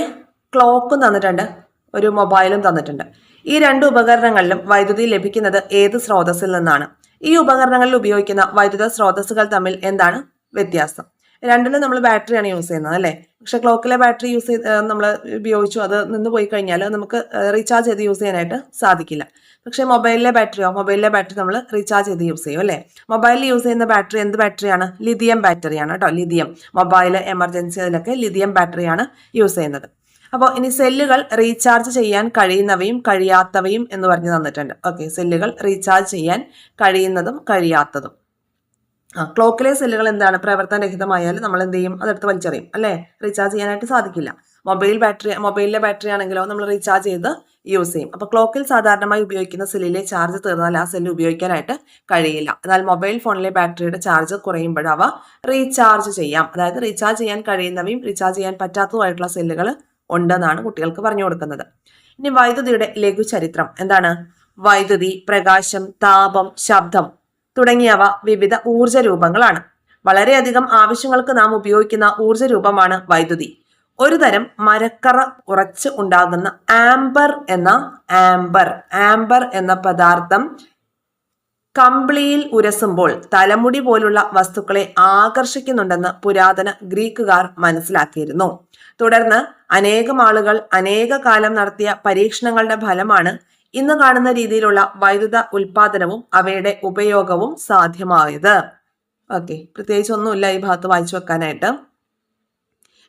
ക്ലോക്കും തന്നിട്ടുണ്ട് ഒരു മൊബൈലും തന്നിട്ടുണ്ട്. ഈ രണ്ട് ഉപകരണങ്ങളിലും വൈദ്യുതി ലഭിക്കുന്നത് ഏത് സ്രോതസ്സിൽ നിന്നാണ്? ഈ ഉപകരണങ്ങളിൽ ഉപയോഗിക്കുന്ന വൈദ്യുത സ്രോതസ്സുകൾ തമ്മിൽ എന്താണ് വ്യത്യാസം? രണ്ടിലും നമ്മൾ ബാറ്ററിയാണ് യൂസ് ചെയ്യുന്നത് അല്ലേ? പക്ഷെ ക്ലോക്കിലെ ബാറ്ററി യൂസ് ചെയ്ത് നമ്മൾ ഉപയോഗിച്ചു അത് നിന്ന് പോയി കഴിഞ്ഞാൽ നമുക്ക് റീചാർജ് ചെയ്ത് യൂസ് ചെയ്യാനായിട്ട് സാധിക്കില്ല. പക്ഷെ മൊബൈലിലെ ബാറ്ററിയോ മൊബൈലിലെ ബാറ്ററി നമ്മൾ റീചാർജ് ചെയ്ത് യൂസ് ചെയ്യും അല്ലേ? മൊബൈലിൽ യൂസ് ചെയ്യുന്ന ബാറ്ററി എന്ത് ബാറ്ററിയാണ്? ലിഥിയം ബാറ്ററിയാണ് കേട്ടോ ലിഥിയം. മൊബൈൽ എമർജൻസി അതിലൊക്കെ ലിഥിയം ബാറ്ററിയാണ് യൂസ് ചെയ്യുന്നത്. അപ്പോൾ ഇനി സെല്ലുകൾ റീചാർജ് ചെയ്യാൻ കഴിയുന്നവയും കഴിയാത്തവയും എന്ന് പറഞ്ഞ് തന്നിട്ടുണ്ട്. ഓക്കെ സെല്ലുകൾ റീചാർജ് ചെയ്യാൻ കഴിയുന്നതും കഴിയാത്തതും. ആ ക്ലോക്കിലെ സെല്ലുകൾ എന്താണ്? പ്രവർത്തനരഹിതമായാൽ നമ്മൾ എന്ത് ചെയ്യും? അതെടുത്ത് വലിച്ചെറിയും അല്ലേ? റീചാർജ് ചെയ്യാനായിട്ട് സാധിക്കില്ല. മൊബൈൽ ബാറ്ററി മൊബൈലിലെ ബാറ്ററി ആണെങ്കിലോ നമ്മൾ റീചാർജ് ചെയ്ത് യൂസ് ചെയ്യും. അപ്പോൾ ക്ലോക്കിൽ സാധാരണമായി ഉപയോഗിക്കുന്ന സെല്ലിലെ ചാർജ് തീർന്നാൽ ആ സെല്ല് ഉപയോഗിക്കാനായിട്ട് കഴിയില്ല. എന്നാൽ മൊബൈൽ ഫോണിലെ ബാറ്ററിയുടെ ചാർജ് കുറയുമ്പോൾ അവ റീചാർജ് ചെയ്യാം. അതായത് റീചാർജ് ചെയ്യാൻ കഴിയുന്നവയും റീചാർജ് ചെയ്യാൻ പറ്റാത്തതുമായിട്ടുള്ള സെല്ലുകൾ ഉണ്ടെന്നാണ് കുട്ടികൾക്ക് പറഞ്ഞു കൊടുക്കുന്നത്. ഇനി വൈദ്യുതിയുടെ ലഘു ചരിത്രം എന്താണ്? വൈദ്യുതി പ്രകാശം താപം ശബ്ദം തുടങ്ങിയവ വിവിധ ഊർജ രൂപങ്ങളാണ്. വളരെയധികം ആവശ്യങ്ങൾക്ക് നാം ഉപയോഗിക്കുന്ന ഊർജ രൂപമാണ് വൈദ്യുതി. ഒരു തരം മരക്കറ ഉറച്ച് ഉണ്ടാകുന്ന ആംബർ എന്ന ആംബർ ആംബർ എന്ന പദാർത്ഥം കമ്പിളിയിൽ ഉരസുമ്പോൾ തലമുടി പോലുള്ള വസ്തുക്കളെ ആകർഷിക്കുന്നുണ്ടെന്ന് പുരാതന ഗ്രീക്കുകാർ മനസ്സിലാക്കിയിരുന്നു. തുടർന്ന് അനേകം ആളുകൾ അനേക കാലം നടത്തിയ പരീക്ഷണങ്ങളുടെ ഫലമാണ് ഇന്ന് കാണുന്ന രീതിയിലുള്ള വൈദ്യുത ഉൽപാദനവും അവയുടെ ഉപയോഗവും സാധ്യമായത്. ഓക്കെ പ്രത്യേകിച്ച് ഒന്നുമില്ല ഈ ഭാഗത്ത് വായിച്ചു വെക്കാനായിട്ട്.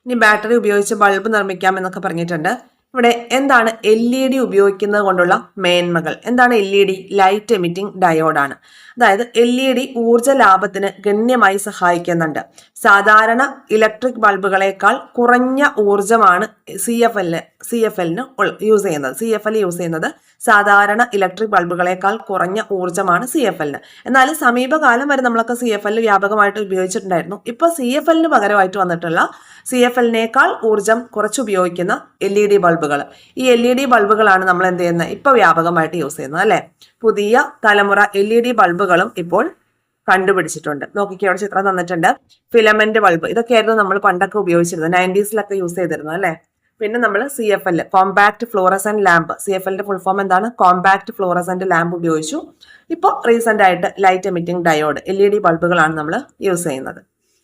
ഇനി ബാറ്ററി ഉപയോഗിച്ച് ബൾബ് നിർമ്മിക്കാം എന്നൊക്കെ പറഞ്ഞിട്ടുണ്ട്. ഇവിടെ എന്താണ് എൽ ഇ ഡി ഉപയോഗിക്കുന്നത് കൊണ്ടുള്ള മേന്മകൾ? എന്താണ് L E D? Light emitting ഡയോഡാണ്. അതായത് എൽ ഇ ഡി ഊർജ ലാഭത്തിന് ഗണ്യമായി സഹായിക്കുന്നുണ്ട്. സാധാരണ ഇലക്ട്രിക് ബൾബുകളേക്കാൾ കുറഞ്ഞ ഊർജമാണ് സി എഫ് എല്ലിന് സി എഫ് എല്ലിന് യൂസ് ചെയ്യുന്നത്. സി എഫ് എൽ യൂസ് ചെയ്യുന്നത് സാധാരണ ഇലക്ട്രിക് ബൾബുകളേക്കാൾ കുറഞ്ഞ ഊർജമാണ് സി എഫ് എല്ലിന്. എന്നാൽ സമീപകാലം വരെ നമ്മളൊക്കെ സി എഫ് എൽ വ്യാപകമായിട്ട് ഉപയോഗിച്ചിട്ടുണ്ടായിരുന്നു. ഇപ്പോൾ സി എഫ് എല്ലിന് പകരമായിട്ട് വന്നിട്ടുള്ള സി എഫ് എല്ലിനേക്കാൾ ഊർജം കുറച്ച് ഉപയോഗിക്കുന്ന എൽ ഇ ഡി ബൾബുകൾ. ഈ എൽ ഇ ഡി ബൾബുകളാണ് നമ്മൾ എന്ത് ചെയ്യുന്നത്? ഇപ്പോൾ വ്യാപകമായിട്ട് യൂസ് ചെയ്യുന്നത് അല്ലേ? പുതിയ തലമുറ എൽ ഇ ഡി ബൾബുകളും ഇപ്പോൾ കണ്ടുപിടിച്ചിട്ടുണ്ട്. നോക്കിക്കേ ചിത്രം തന്നിട്ടുണ്ട്. Filament bulb. ഇതൊക്കെയായിരുന്നു നമ്മൾ പണ്ടൊക്കെ ഉപയോഗിച്ചിരുന്നത്. നയന്റീസിലൊക്കെ യൂസ് ചെയ്തിരുന്നത് അല്ലേ? പിന്നെ നമ്മൾ C F L compact fluorescent lamp C F എല്ലിന്റെ ഫുൾ ഫോം എന്താണ്? കോമ്പാക്ട് ഫ്ലോറസെന്റ് ലാമ്പ് ഉപയോഗിച്ചു. ഇപ്പോൾ റീസെന്റ് ആയിട്ട് light emitting diode L E D ബൾബുകളാണ് നമ്മൾ യൂസ് ചെയ്യുന്നത്.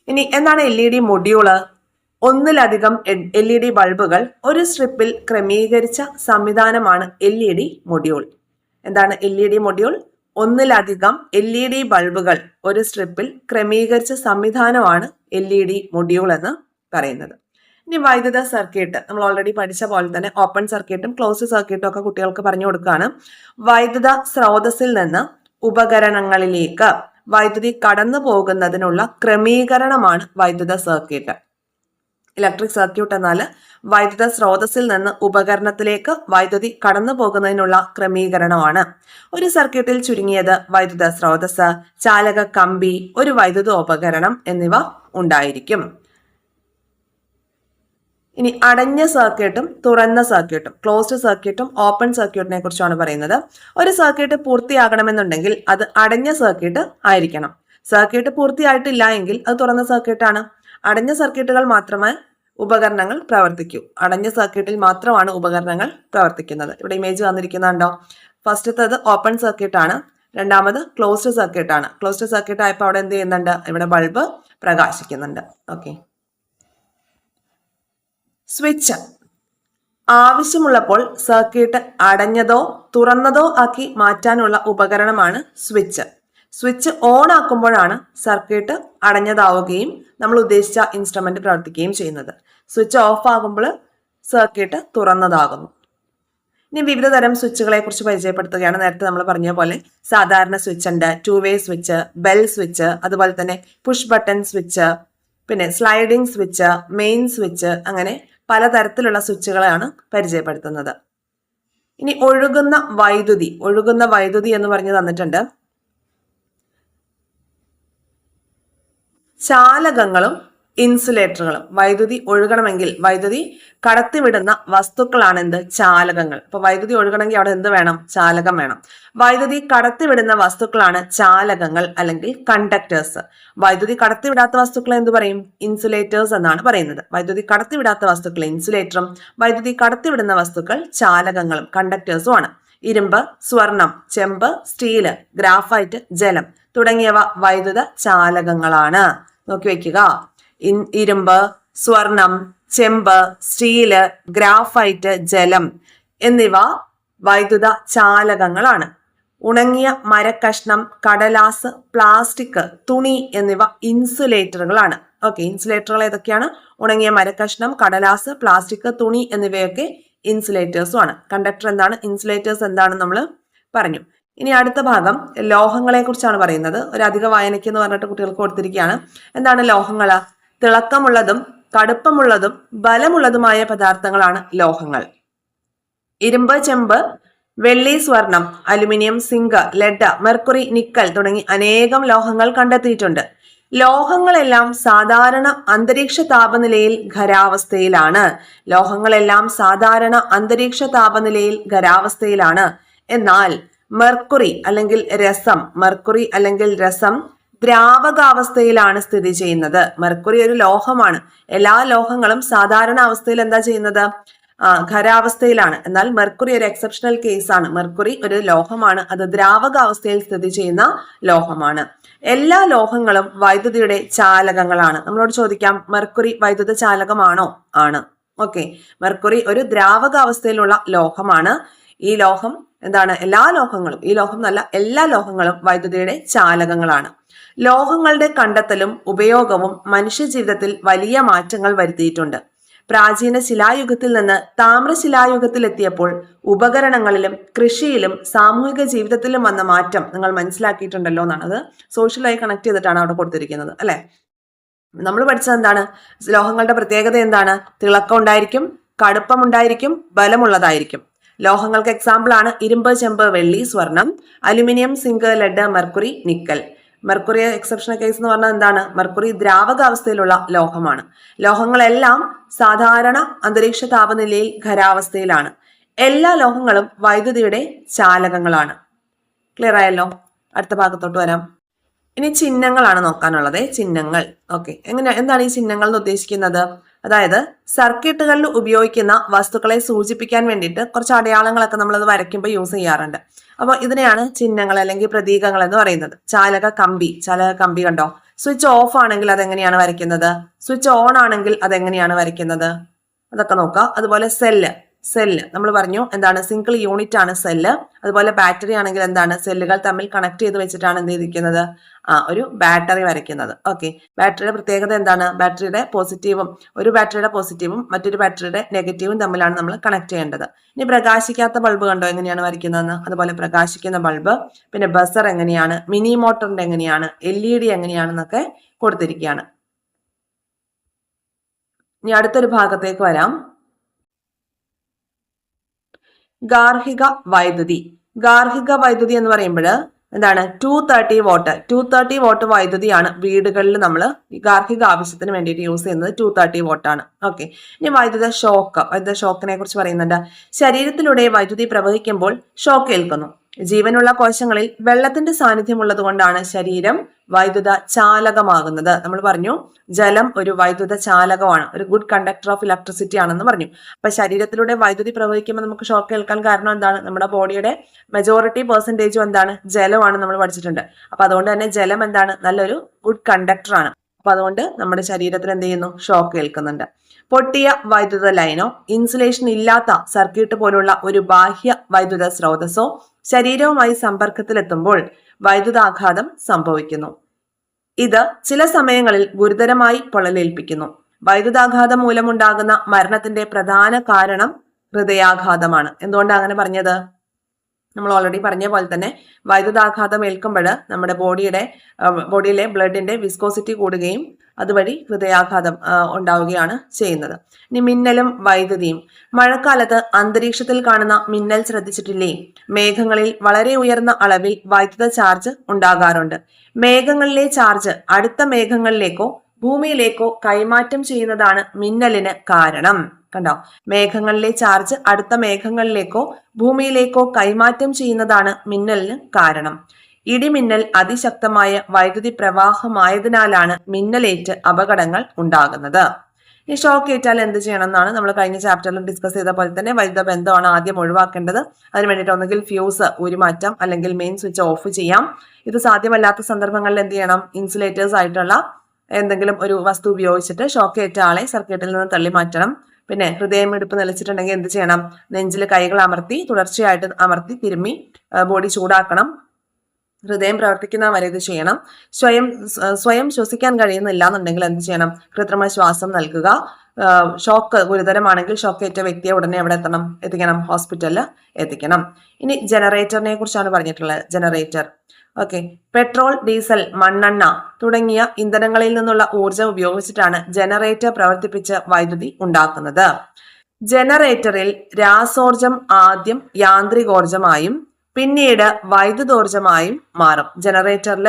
ഇനി എന്താണ് എൽ ഇ ഡി മൊഡ്യൂൾ ഒന്നിലധികം എൽ ഇ ഡി ബൾബുകൾ ഒരു സ്ട്രിപ്പിൽ ക്രമീകരിച്ച സംവിധാനമാണ് എൽ ഇ ഡി മൊഡ്യൂൾ എന്താണ് എൽ ഇ ഡി മൊഡ്യൂൾ ഒന്നിലധികം എൽ ഇ ഡി ബൾബുകൾ ഒരു സ്ട്രിപ്പിൽ ക്രമീകരിച്ച സംവിധാനമാണ് എൽ ഇ ഡി മൊഡ്യൂൾ എന്ന് പറയുന്നത്. ഇനി വൈദ്യുത സർക്യൂട്ട് നമ്മൾ ഓൾറെഡി പഠിച്ച പോലെ തന്നെ ഓപ്പൺ സർക്യൂട്ടും ക്ലോസ്ഡ് സർക്യൂട്ടും ഒക്കെ കുട്ടികൾക്ക് പറഞ്ഞു കൊടുക്കുകയാണ് വൈദ്യുത സ്രോതസ്സിൽ നിന്ന് ഉപകരണങ്ങളിലേക്ക് വൈദ്യുതി കടന്നു പോകുന്നതിനുള്ള ക്രമീകരണമാണ് വൈദ്യുത സർക്യൂട്ട് ഇലക്ട്രിക് സർക്യൂട്ട് എന്നാൽ വൈദ്യുത സ്രോതസ്സിൽ നിന്ന് ഉപകരണത്തിലേക്ക് വൈദ്യുതി കടന്നു പോകുന്നതിനുള്ള ക്രമീകരണമാണ്. ഒരു സർക്യൂട്ടിൽ ചുരുങ്ങിയത് വൈദ്യുത സ്രോതസ് ചാലക കമ്പി ഒരു വൈദ്യുത ഉപകരണം എന്നിവ ഉണ്ടായിരിക്കും. ഇനി അടഞ്ഞ സർക്യൂട്ടും തുറന്ന സർക്യൂട്ടും ക്ലോസ്ഡ് സർക്യൂട്ടും ഓപ്പൺ സർക്യൂട്ടിനെ കുറിച്ചാണ് പറയുന്നത്. ഒരു സർക്യൂട്ട് പൂർത്തിയാകണമെന്നുണ്ടെങ്കിൽ അത് അടഞ്ഞ സർക്യൂട്ട് ആയിരിക്കണം. സർക്യൂട്ട് പൂർത്തിയായിട്ടില്ല എങ്കിൽ അത് തുറന്ന സർക്യൂട്ടാണ്. അടഞ്ഞ സർക്യൂട്ടുകൾ മാത്രമേ ഉപകരണങ്ങൾ പ്രവർത്തിക്കൂ. അടഞ്ഞ സർക്യൂട്ടിൽ മാത്രമാണ് ഉപകരണങ്ങൾ പ്രവർത്തിക്കുന്നത്. ഇവിടെ ഇമേജ് വന്നിരിക്കുന്നുണ്ടോ? ഫസ്റ്റത്തത് ഓപ്പൺ സർക്യൂട്ട് ആണ്. രണ്ടാമത് ക്ലോസ്ഡ് സർക്യൂട്ട് ആണ്. ക്ലോസ്ഡ് സർക്യൂട്ട് ആയപ്പോൾ അവിടെ എന്ത് ചെയ്യുന്നുണ്ട്? ഇവിടെ ബൾബ് പ്രകാശിക്കുന്നുണ്ട്. ഓക്കെ സ്വിച്ച് ആവശ്യമുള്ളപ്പോൾ സർക്യൂട്ട് അടഞ്ഞതോ തുറന്നതോ ആക്കി മാറ്റാനുള്ള ഉപകരണമാണ് സ്വിച്ച് സ്വിച്ച് ഓൺ ആക്കുമ്പോഴാണ് സർക്യൂട്ട് അടഞ്ഞതാവുകയും നമ്മൾ ഉദ്ദേശിച്ച ഇൻസ്ട്രുമെന്റ് പ്രവർത്തിക്കുകയും ചെയ്യുന്നത്. സ്വിച്ച് ഓഫ് ആകുമ്പോൾ സർക്യൂട്ട് തുറന്നതാകുന്നു. ഇനി വിവിധ തരം സ്വിച്ചുകളെ കുറിച്ച് പരിചയപ്പെടുത്തുകയാണ് നേരത്തെ നമ്മൾ പറഞ്ഞ പോലെ സാധാരണ സ്വിച്ച് ഉണ്ട്. Two way switch bell switch അതുപോലെ തന്നെ പുഷ് ബട്ടൺ സ്വിച്ച് പിന്നെ സ്ലൈഡിംഗ് സ്വിച്ച് മെയിൻ സ്വിച്ച് അങ്ങനെ പലതരത്തിലുള്ള സ്വിച്ചുകളാണ് പരിചയപ്പെടുത്തുന്നത്. ഇനി ഒഴുകുന്ന വൈദ്യുതി ഒഴുകുന്ന വൈദ്യുതി എന്ന് പറഞ്ഞു തന്നിട്ടുണ്ട്. ചാലകങ്ങളും ഇൻസുലേറ്ററുകളും. വൈദ്യുതി ഒഴുകണമെങ്കിൽ വൈദ്യുതി കടത്തിവിടുന്ന വസ്തുക്കളാണ് എന്ത് ചാലകങ്ങൾ. ഇപ്പൊ വൈദ്യുതി ഒഴുകണമെങ്കിൽ അവിടെ എന്ത് വേണം? ചാലകം വേണം. വൈദ്യുതി കടത്തിവിടുന്ന വസ്തുക്കളാണ് ചാലകങ്ങൾ അല്ലെങ്കിൽ കണ്ടക്ടേഴ്സ്. വൈദ്യുതി കടത്തിവിടാത്ത വസ്തുക്കളെ എന്ത് പറയും? ഇൻസുലേറ്റേഴ്സ് എന്നാണ് പറയുന്നത്. വൈദ്യുതി കടത്തിവിടാത്ത വസ്തുക്കൾ ഇൻസുലേറ്ററും വൈദ്യുതി കടത്തിവിടുന്ന വസ്തുക്കൾ ചാലകങ്ങളും കണ്ടക്ടേഴ്സും ആണ്. ഇരുമ്പ് സ്വർണം ചെമ്പ് സ്റ്റീൽ ഗ്രാഫൈറ്റ് ജലം തുടങ്ങിയവ വൈദ്യുത ചാലകങ്ങളാണ്. നോക്കി വെക്കുക. ഇരുമ്പ് സ്വർണം ചെമ്പ് സ്റ്റീൽ ഗ്രാഫൈറ്റ് ജലം എന്നിവ വൈദ്യുത ചാലകങ്ങളാണ്. ഉണങ്ങിയ മരക്കഷ്ണം കടലാസ് പ്ലാസ്റ്റിക് തുണി എന്നിവ ഇൻസുലേറ്ററുകളാണ്. ഓക്കെ ഇൻസുലേറ്ററുകൾ ഏതൊക്കെയാണ്? ഉണങ്ങിയ മരക്കഷ്ണം കടലാസ് പ്ലാസ്റ്റിക് തുണി എന്നിവയൊക്കെ ഇൻസുലേറ്റേഴ്സും ആണ്. കണ്ടക്ടർ എന്താണ്? ഇൻസുലേറ്റേഴ്സ് എന്താണെന്ന് നമ്മൾ പറഞ്ഞു. ഇനി അടുത്ത ഭാഗം ലോഹങ്ങളെ കുറിച്ചാണ് പറയുന്നത്. ഒരു അധിക വായനയ്ക്ക് എന്ന് പറഞ്ഞിട്ട് കുട്ടികൾക്ക് കൊടുത്തിരിക്കുകയാണ്. എന്താണ് ലോഹങ്ങൾ? തിളക്കമുള്ളതും കടുപ്പമുള്ളതും ബലമുള്ളതുമായ പദാർത്ഥങ്ങളാണ് ലോഹങ്ങൾ. ഇരുമ്പ് ചെമ്പ് വെള്ളി സ്വർണം aluminium zinc lead mercury nickel തുടങ്ങി അനേകം ലോഹങ്ങൾ കണ്ടെത്തിയിട്ടുണ്ട്. ലോഹങ്ങളെല്ലാം സാധാരണ അന്തരീക്ഷ താപനിലയിൽ ഖരാവസ്ഥയിലാണ്. ലോഹങ്ങളെല്ലാം സാധാരണ അന്തരീക്ഷ താപനിലയിൽ ഖരാവസ്ഥയിലാണ്. എന്നാൽ മെർക്കുറി അല്ലെങ്കിൽ രസം. മെർക്കുറി അല്ലെങ്കിൽ രസം ദ്രാവകാവസ്ഥയിലാണ് സ്ഥിതി ചെയ്യുന്നത്. മെർക്കുറി ഒരു ലോഹമാണ്. എല്ലാ ലോഹങ്ങളും സാധാരണ അവസ്ഥയിൽ എന്താ ചെയ്യുന്നത്? ഖരാവസ്ഥയിലാണ്. എന്നാൽ മെർക്കുറി ഒരു എക്സെപ്ഷണൽ കേസാണ് മെർക്കുറി ഒരു ലോഹമാണ്. അത് ദ്രാവകാവസ്ഥയിൽ സ്ഥിതി ചെയ്യുന്ന ലോഹമാണ്. എല്ലാ ലോഹങ്ങളും വൈദ്യുതിയുടെ ചാലകങ്ങളാണ്. നമ്മളോട് ചോദിക്കാം മെർക്കുറി വൈദ്യുത ചാലകമാണോ? ആണ്. ഓക്കെ. മെർക്കുറി ഒരു ദ്രാവകാവസ്ഥയിലുള്ള ലോഹമാണ്. ഈ ലോഹം എന്താണ്? എല്ലാ ലോഹങ്ങളും ഈ ലോഹം എന്നല്ല എല്ലാ ലോഹങ്ങളും വൈദ്യുതിയുടെ ചാലകങ്ങളാണ്. ലോഹങ്ങളുടെ കണ്ടെത്തലും ഉപയോഗവും മനുഷ്യജീവിതത്തിൽ വലിയ മാറ്റങ്ങൾ വരുത്തിയിട്ടുണ്ട്. പ്രാചീന ശിലായുഗത്തിൽ നിന്ന് താമ്രശിലായുഗത്തിൽ എത്തിയപ്പോൾ ഉപകരണങ്ങളിലും കൃഷിയിലും സാമൂഹിക ജീവിതത്തിലും വന്ന മാറ്റം നിങ്ങൾ മനസ്സിലാക്കിയിട്ടുണ്ടല്ലോ എന്നാണ് അത് സോഷ്യലായി കണക്ട് ചെയ്തിട്ടാണ് അവിടെ കൊടുത്തിരിക്കുന്നത് അല്ലെ? നമ്മൾ പഠിച്ചത് എന്താണ്? ലോഹങ്ങളുടെ പ്രത്യേകത എന്താണ്? തിളക്കം ഉണ്ടായിരിക്കും കടുപ്പം ഉണ്ടായിരിക്കും ബലമുള്ളതായിരിക്കും. ലോഹങ്ങൾക്ക് എക്സാമ്പിൾ ആണ്. ഇരുമ്പ് ചെമ്പ് വെള്ളി സ്വർണം. Aluminium zinc lead mercury nickel mercury exceptional case എന്ന് പറഞ്ഞാൽ എന്താണ്? മെർക്കുറി ദ്രാവകാവസ്ഥയിലുള്ള ലോഹമാണ്. ലോഹങ്ങളെല്ലാം സാധാരണ അന്തരീക്ഷ താപനിലയിൽ ഖരാവസ്ഥയിലാണ്. എല്ലാ ലോഹങ്ങളും വൈദ്യുതിയുടെ ചാലകങ്ങളാണ്. ക്ലിയർ ആയല്ലോ? അടുത്ത ഭാഗത്തോട്ട് വരാം. ഇനി ചിഹ്നങ്ങളാണ് നോക്കാനുള്ളത്. ചിഹ്നങ്ങൾ. ഓക്കെ എങ്ങനെ? എന്താണ് ഈ ചിഹ്നങ്ങൾ എന്ന് ഉദ്ദേശിക്കുന്നത്? അതായത് സർക്യൂട്ടുകളിൽ ഉപയോഗിക്കുന്ന വസ്തുക്കളെ സൂചിപ്പിക്കാൻ വേണ്ടിയിട്ട് കുറച്ച് അടയാളങ്ങളൊക്കെ നമ്മളത് വരയ്ക്കുമ്പോൾ യൂസ് ചെയ്യാറുണ്ട്. അപ്പോൾ ഇതിനെയാണ് ചിഹ്നങ്ങൾ അല്ലെങ്കിൽ പ്രതീകങ്ങൾ എന്ന് പറയുന്നത്. ചാലക കമ്പി. ചാലക കമ്പി കണ്ടോ? സ്വിച്ച് ഓഫ് ആണെങ്കിൽ അതെങ്ങനെയാണ് വരയ്ക്കുന്നത്? സ്വിച്ച് ഓൺ ആണെങ്കിൽ അതെങ്ങനെയാണ് വരയ്ക്കുന്നത്? അതൊക്കെ നോക്കുക. അതുപോലെ സെല്ല്. സെല്ല് നമ്മൾ പറഞ്ഞു എന്താണ് സിംഗിൾ യൂണിറ്റ് ആണ് സെല്ല് അതുപോലെ ബാറ്ററി ആണെങ്കിൽ എന്താണ്? സെല്ലുകൾ തമ്മിൽ കണക്ട് ചെയ്ത് വെച്ചിട്ടാണ് എന്ത് ചെയ്തിരിക്കുന്നത്? ആ ഒരു ബാറ്ററി വരയ്ക്കുന്നത്. ഓക്കെ ബാറ്ററിയുടെ പ്രത്യേകത എന്താണ്? ബാറ്ററിയുടെ പോസിറ്റീവും ഒരു ബാറ്ററിയുടെ പോസിറ്റീവും മറ്റൊരു ബാറ്ററിയുടെ നെഗറ്റീവും തമ്മിലാണ് നമ്മൾ കണക്ട് ചെയ്യേണ്ടത്. ഇനി പ്രകാശിക്കാത്ത ബൾബ് കണ്ടോ? എങ്ങനെയാണ് വരയ്ക്കുന്നതെന്ന്? അതുപോലെ പ്രകാശിക്കുന്ന ബൾബ് പിന്നെ ബസർ എങ്ങനെയാണ്? മിനി മോട്ടറിന്റെ എങ്ങനെയാണ്? എൽ ഇ ഡി എങ്ങനെയാണെന്നൊക്കെ കൊടുത്തിരിക്കുകയാണ്. ഇനി അടുത്തൊരു ഭാഗത്തേക്ക് വരാം. ഗാർഹിക വൈദ്യുതി. ഗാർഹിക വൈദ്യുതി എന്ന് പറയുമ്പോൾ എന്താണ്? Two thirty volt two thirty volt വൈദ്യുതിയാണ് വീടുകളിൽ നമ്മൾ ഗാർഹിക ആവശ്യത്തിന് വേണ്ടിയിട്ട് യൂസ് ചെയ്യുന്നത് ടു തേർട്ടി വോട്ടാണ് ഓക്കെ ഇനി വൈദ്യുത ഷോക്ക് വൈദ്യുത ഷോക്കിനെ കുറിച്ച് പറയുന്നുണ്ട്. ശരീരത്തിലൂടെ വൈദ്യുതി പ്രവഹിക്കുമ്പോൾ ഷോക്ക് ഏൽക്കുന്നു ജീവനുള്ള കോശങ്ങളിൽ വെള്ളത്തിന്റെ സാന്നിധ്യം ഉള്ളതുകൊണ്ടാണ് ശരീരം വൈദ്യുത ചാലകമാകുന്നത്. നമ്മൾ പറഞ്ഞു ജലം ഒരു വൈദ്യുത ചാലകമാണ് ഒരു ഗുഡ് കണ്ടക്ടർ ഓഫ് ഇലക്ട്രിസിറ്റി ആണെന്ന് പറഞ്ഞു. അപ്പൊ ശരീരത്തിലൂടെ വൈദ്യുതി പ്രവഹിക്കുമ്പോൾ നമുക്ക് ഷോക്ക് ഏൽക്കാൻ കാരണം എന്താണ്? നമ്മുടെ ബോഡിയുടെ മെജോറിറ്റി പെർസെന്റേജും എന്താണ്? ജലമാണ് നമ്മൾ പഠിച്ചിട്ടുണ്ട്. അപ്പൊ അതുകൊണ്ട് തന്നെ ജലം എന്താണ്? നല്ലൊരു ഗുഡ് കണ്ടക്ടർ ആണ്. അപ്പൊ അതുകൊണ്ട് നമ്മുടെ ശരീരത്തിൽ എന്ത് ചെയ്യുന്നു? ഷോക്ക് ഏൽക്കുന്നുണ്ട്. പൊട്ടിയ വൈദ്യുത ലൈനോ ഇൻസുലേഷൻ ഇല്ലാത്ത സർക്യൂട്ട് പോലുള്ള ഒരു ബാഹ്യ വൈദ്യുത സ്രോതസ്സോ ശരീരവുമായി സമ്പർക്കത്തിലെത്തുമ്പോൾ വൈദ്യുതാഘാതം സംഭവിക്കുന്നു. ഇത് ചില സമയങ്ങളിൽ ഗുരുതരമായി പൊള്ളലേൽപ്പിക്കുന്നു. വൈദ്യുതാഘാതം മൂലമുണ്ടാകുന്ന മരണത്തിന്റെ പ്രധാന കാരണം ഹൃദയാഘാതമാണ്. എന്തുകൊണ്ടാണ് അങ്ങനെ പറഞ്ഞത്? നമ്മൾ ഓൾറെഡി പറഞ്ഞ പോലെ തന്നെ വൈദ്യുതാഘാതം ഏൽക്കുമ്പോൾ നമ്മുടെ ബോഡിയുടെ ബോഡിയിലെ ബ്ലഡിന്റെ വിസ്കോസിറ്റി കൂടുകയും അതുവഴി ഹൃദയാഘാതം ഉണ്ടാവുകയാണ് ചെയ്യുന്നത്. ഇനി മിന്നലും വൈദ്യുതിയും. മഴക്കാലത്ത് അന്തരീക്ഷത്തിൽ കാണുന്ന മിന്നൽ ശ്രദ്ധിച്ചിട്ടില്ലേ? മേഘങ്ങളിൽ വളരെ ഉയർന്ന അളവിൽ വൈദ്യുത ചാർജ് ഉണ്ടാകാറുണ്ട്. മേഘങ്ങളിലെ ചാർജ് അടുത്ത മേഘങ്ങളിലേക്കോ ഭൂമിയിലേക്കോ കൈമാറ്റം ചെയ്യുന്നതാണ് മിന്നലിന് കാരണം. കണ്ടോ? മേഘങ്ങളിലെ ചാർജ് അടുത്ത മേഘങ്ങളിലേക്കോ ഭൂമിയിലേക്കോ കൈമാറ്റം ചെയ്യുന്നതാണ് മിന്നലിന് കാരണം. ഇടിമിന്നൽ അതിശക്തമായ വൈദ്യുതി പ്രവാഹമായതിനാലാണ് മിന്നലേറ്റ് അപകടങ്ങൾ ഉണ്ടാകുന്നത്. ഈ ഷോക്ക് ഏറ്റാൽ എന്ത് ചെയ്യണം എന്നാണ് നമ്മൾ കഴിഞ്ഞ ചാപ്റ്ററിൽ ഡിസ്കസ് ചെയ്ത പോലെ തന്നെ വൈദ്യുത ബന്ധമാണ് ആദ്യം ഒഴിവാക്കേണ്ടത്. അതിന് വേണ്ടിയിട്ട് ഒന്നുകിൽ ഫ്യൂസ് ഉരുമാറ്റം അല്ലെങ്കിൽ മെയിൻ സ്വിച്ച് ഓഫ് ചെയ്യാം. ഇത് സാധ്യമല്ലാത്ത സന്ദർഭങ്ങളിൽ എന്ത് ചെയ്യണം? ഇൻസുലേറ്റേഴ്സ് ആയിട്ടുള്ള എന്തെങ്കിലും ഒരു വസ്തു ഉപയോഗിച്ചിട്ട് ഷോക്ക് ഏറ്റ ആളെ സർക്യൂട്ടിൽ നിന്ന് തള്ളി മാറ്റണം. പിന്നെ ഹൃദയമിടിപ്പ് നിലച്ചിട്ടുണ്ടെങ്കിൽ എന്ത് ചെയ്യണം? നെഞ്ചിൽ കൈകൾ അമർത്തി തുടർച്ചയായിട്ട് അമർത്തി തിരുമ്മി ബോഡി ചൂടാക്കണം. ഹൃദയം പ്രവർത്തിക്കുന്ന വരെ ഇത് ചെയ്യണം. സ്വയം സ്വയം ശ്വസിക്കാൻ കഴിയുന്നില്ല എന്നുണ്ടെങ്കിൽ എന്ത് ചെയ്യണം? കൃത്രിമ ശ്വാസം നൽകുക. ഷോക്ക് ഗുരുതരമാണെങ്കിൽ ഷോക്ക് ഏറ്റ വ്യക്തിയെ ഉടനെ എവിടെ എത്തണം? എത്തിക്കണം. ഹോസ്പിറ്റലിൽ എത്തിക്കണം. ഇനി ജനറേറ്ററിനെ കുറിച്ചാണ് പറഞ്ഞിട്ടുള്ളത്. ജനറേറ്റർ. ഓക്കെ. പെട്രോൾ ഡീസൽ മണ്ണെണ്ണ തുടങ്ങിയ ഇന്ധനങ്ങളിൽ നിന്നുള്ള ഊർജം ഉപയോഗിച്ചിട്ടാണ് ജനറേറ്റർ പ്രവർത്തിപ്പിച്ച് വൈദ്യുതി ഉണ്ടാക്കുന്നത്. ജനറേറ്ററിൽ രാസോർജം ആദ്യം യാന്ത്രികോർജമായും പിന്നീട് വൈദ്യുതോർജമായും മാറും. ജനറേറ്ററിൽ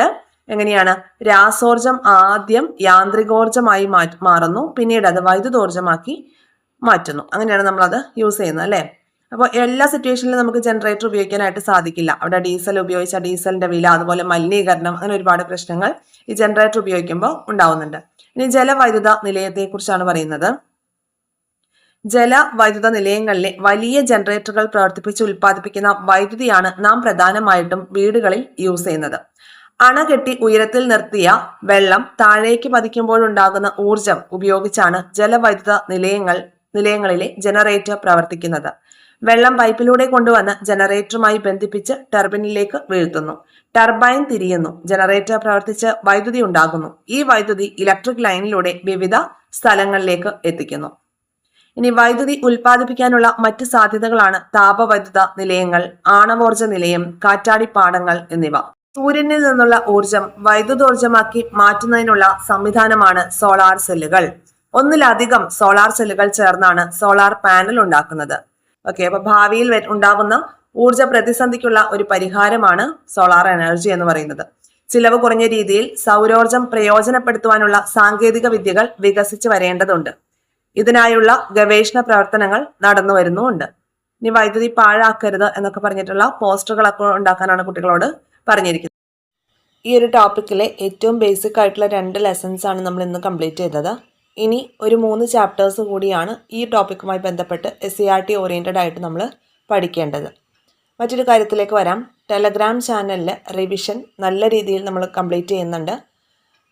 എങ്ങനെയാണ്? രാസോർജം ആദ്യം യാന്ത്രികോർജമായി മാറുന്നു. പിന്നീട് അത് വൈദ്യുതോർജമാക്കി മാറ്റുന്നു. അങ്ങനെയാണ് നമ്മൾ അത് യൂസ് ചെയ്യുന്നത് അല്ലേ? അപ്പോൾ എല്ലാ സിറ്റുവേഷനിലും നമുക്ക് ജനറേറ്റർ ഉപയോഗിക്കാനായിട്ട് സാധിക്കില്ല. അവിടെ ഡീസൽ ഉപയോഗിച്ച ഡീസലിന്റെ വില അതുപോലെ മലിനീകരണം അങ്ങനെ ഒരുപാട് പ്രശ്നങ്ങൾ ഈ ജനറേറ്റർ ഉപയോഗിക്കുമ്പോൾ ഉണ്ടാവുന്നുണ്ട്. ഇനി ജലവൈദ്യുത നിലയത്തെക്കുറിച്ചാണ് പറയുന്നത്. ജലവൈദ്യുത നിലയങ്ങളിലെ വലിയ ജനറേറ്ററുകൾ പ്രവർത്തിപ്പിച്ച് ഉൽപ്പാദിപ്പിക്കുന്ന വൈദ്യുതിയാണ് നാം പ്രധാനമായിട്ടും വീടുകളിൽ യൂസ് ചെയ്യുന്നത്. അണകെട്ടി ഉയരത്തിൽ നിർത്തിയ വെള്ളം താഴേക്ക് പതിക്കുമ്പോഴുണ്ടാകുന്ന ഊർജം ഉപയോഗിച്ചാണ് ജലവൈദ്യുത നിലയങ്ങൾ നിലയങ്ങളിലെ ജനറേറ്റർ പ്രവർത്തിക്കുന്നത്. വെള്ളം പൈപ്പിലൂടെ കൊണ്ടുവന്ന് ജനറേറ്ററുമായി ബന്ധിപ്പിച്ച് ടർബിനിലേക്ക് വീഴ്ത്തുന്നു. ടർബൈൻ തിരിയുന്നു. ജനറേറ്റർ പ്രവർത്തിച്ച് വൈദ്യുതി ഉണ്ടാകുന്നു. ഈ വൈദ്യുതി ഇലക്ട്രിക് ലൈനിലൂടെ വിവിധ സ്ഥലങ്ങളിലേക്ക് എത്തിക്കുന്നു. ഇനി വൈദ്യുതി ഉൽപ്പാദിപ്പിക്കാനുള്ള മറ്റ് സാധ്യതകളാണ് താപവൈദ്യുത നിലയങ്ങൾ ആണവോർജ നിലയം കാറ്റാടി കാറ്റാടിപ്പാടങ്ങൾ എന്നിവ. സൂര്യനിൽ നിന്നുള്ള ഊർജം വൈദ്യുതോർജമാക്കി മാറ്റുന്നതിനുള്ള സംവിധാനമാണ് സോളാർ സെല്ലുകൾ. ഒന്നിലധികം സോളാർ സെല്ലുകൾ ചേർന്നാണ് സോളാർ പാനൽ ഉണ്ടാക്കുന്നത്. ഓക്കെ അപ്പൊ ഭാവിയിൽ ഉണ്ടാകുന്ന ഊർജ പ്രതിസന്ധിക്കുള്ള ഒരു പരിഹാരമാണ് സോളാർ എനർജി എന്ന് പറയുന്നത്. ചിലവ് കുറഞ്ഞ രീതിയിൽ സൗരോർജം പ്രയോജനപ്പെടുത്തുവാനുള്ള സാങ്കേതിക വിദ്യകൾ വികസിച്ചു വരേണ്ടതുണ്ട്. ഇതിനായുള്ള ഗവേഷണ പ്രവർത്തനങ്ങൾ നടന്നു വരുന്നുമുണ്ട്. ഇനി വൈദ്യുതി പാഴാക്കരുത് എന്നൊക്കെ പറഞ്ഞിട്ടുള്ള പോസ്റ്ററുകളൊക്കെ ഉണ്ടാക്കാനാണ് കുട്ടികളോട് പറഞ്ഞിരിക്കുന്നത്. ഈ ഒരു ടോപ്പിക്കിലെ ഏറ്റവും ബേസിക് ആയിട്ടുള്ള രണ്ട് ലെസൺസ് ആണ് നമ്മൾ ഇന്ന് കംപ്ലീറ്റ് ചെയ്തത്. ഇനി ഒരു മൂന്ന് ചാപ്റ്റേഴ്സ് കൂടിയാണ് ഈ ടോപ്പിക്കുമായി ബന്ധപ്പെട്ട് S C R T oriented ആയിട്ട് നമ്മൾ പഠിക്കേണ്ടത്. മറ്റൊരു കാര്യത്തിലേക്ക് വരാം. ടെലഗ്രാം ചാനലിൽ റിവിഷൻ നല്ല രീതിയിൽ നമ്മൾ കംപ്ലീറ്റ് ചെയ്യുന്നുണ്ട്.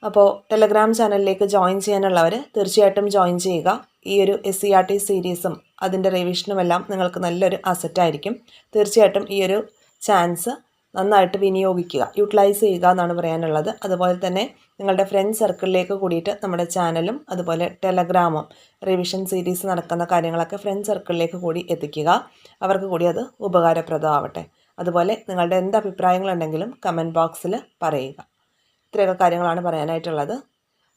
അപ്പോൾ ടെലഗ്രാം ചാനലിലേക്ക് ജോയിൻ ചെയ്യാനുള്ളവർ തീർച്ചയായിട്ടും ജോയിൻ ചെയ്യുക. ഈ ഒരു എസ് സി ആർ ടി സീരീസും അതിന്റെ റിവിഷനുമെല്ലാം നിങ്ങൾക്ക് നല്ലൊരു അസറ്റായിരിക്കും തീർച്ചയായിട്ടും ഈ ഒരു ചാൻസ് നന്നായിട്ട് വിനിയോഗിക്കുക യൂട്ടിലൈസ് ചെയ്യുക എന്നാണ് പറയാനുള്ളത്. അതുപോലെ തന്നെ നിങ്ങളുടെ ഫ്രണ്ട് സർക്കിളിലേക്ക് കൂടിയിട്ട് നമ്മുടെ ചാനലും അതുപോലെ ടെലഗ്രാമും റിവിഷൻ സീരീസ് നടക്കുന്ന കാര്യങ്ങളൊക്കെ ഫ്രണ്ട് സർക്കിളിലേക്ക് കൂടി എത്തിക്കുക. അവർക്ക് കൂടി അത് ഉപകാരപ്രദമാവട്ടെ. അതുപോലെ നിങ്ങളുടെ എന്ത് അഭിപ്രായങ്ങളുണ്ടെങ്കിലും കമന്റ് ബോക്സിൽ പറയുക. ഇത്രയൊക്കെ കാര്യങ്ങളാണ് പറയാനായിട്ടുള്ളത്.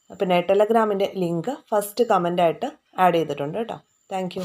പിന്നെ ടെലഗ്രാമിന്റെ ലിങ്ക് ഫസ്റ്റ് കമന്റായിട്ട് ആഡ് ചെയ്തിട്ടുണ്ട് കേട്ടോ. താങ്ക്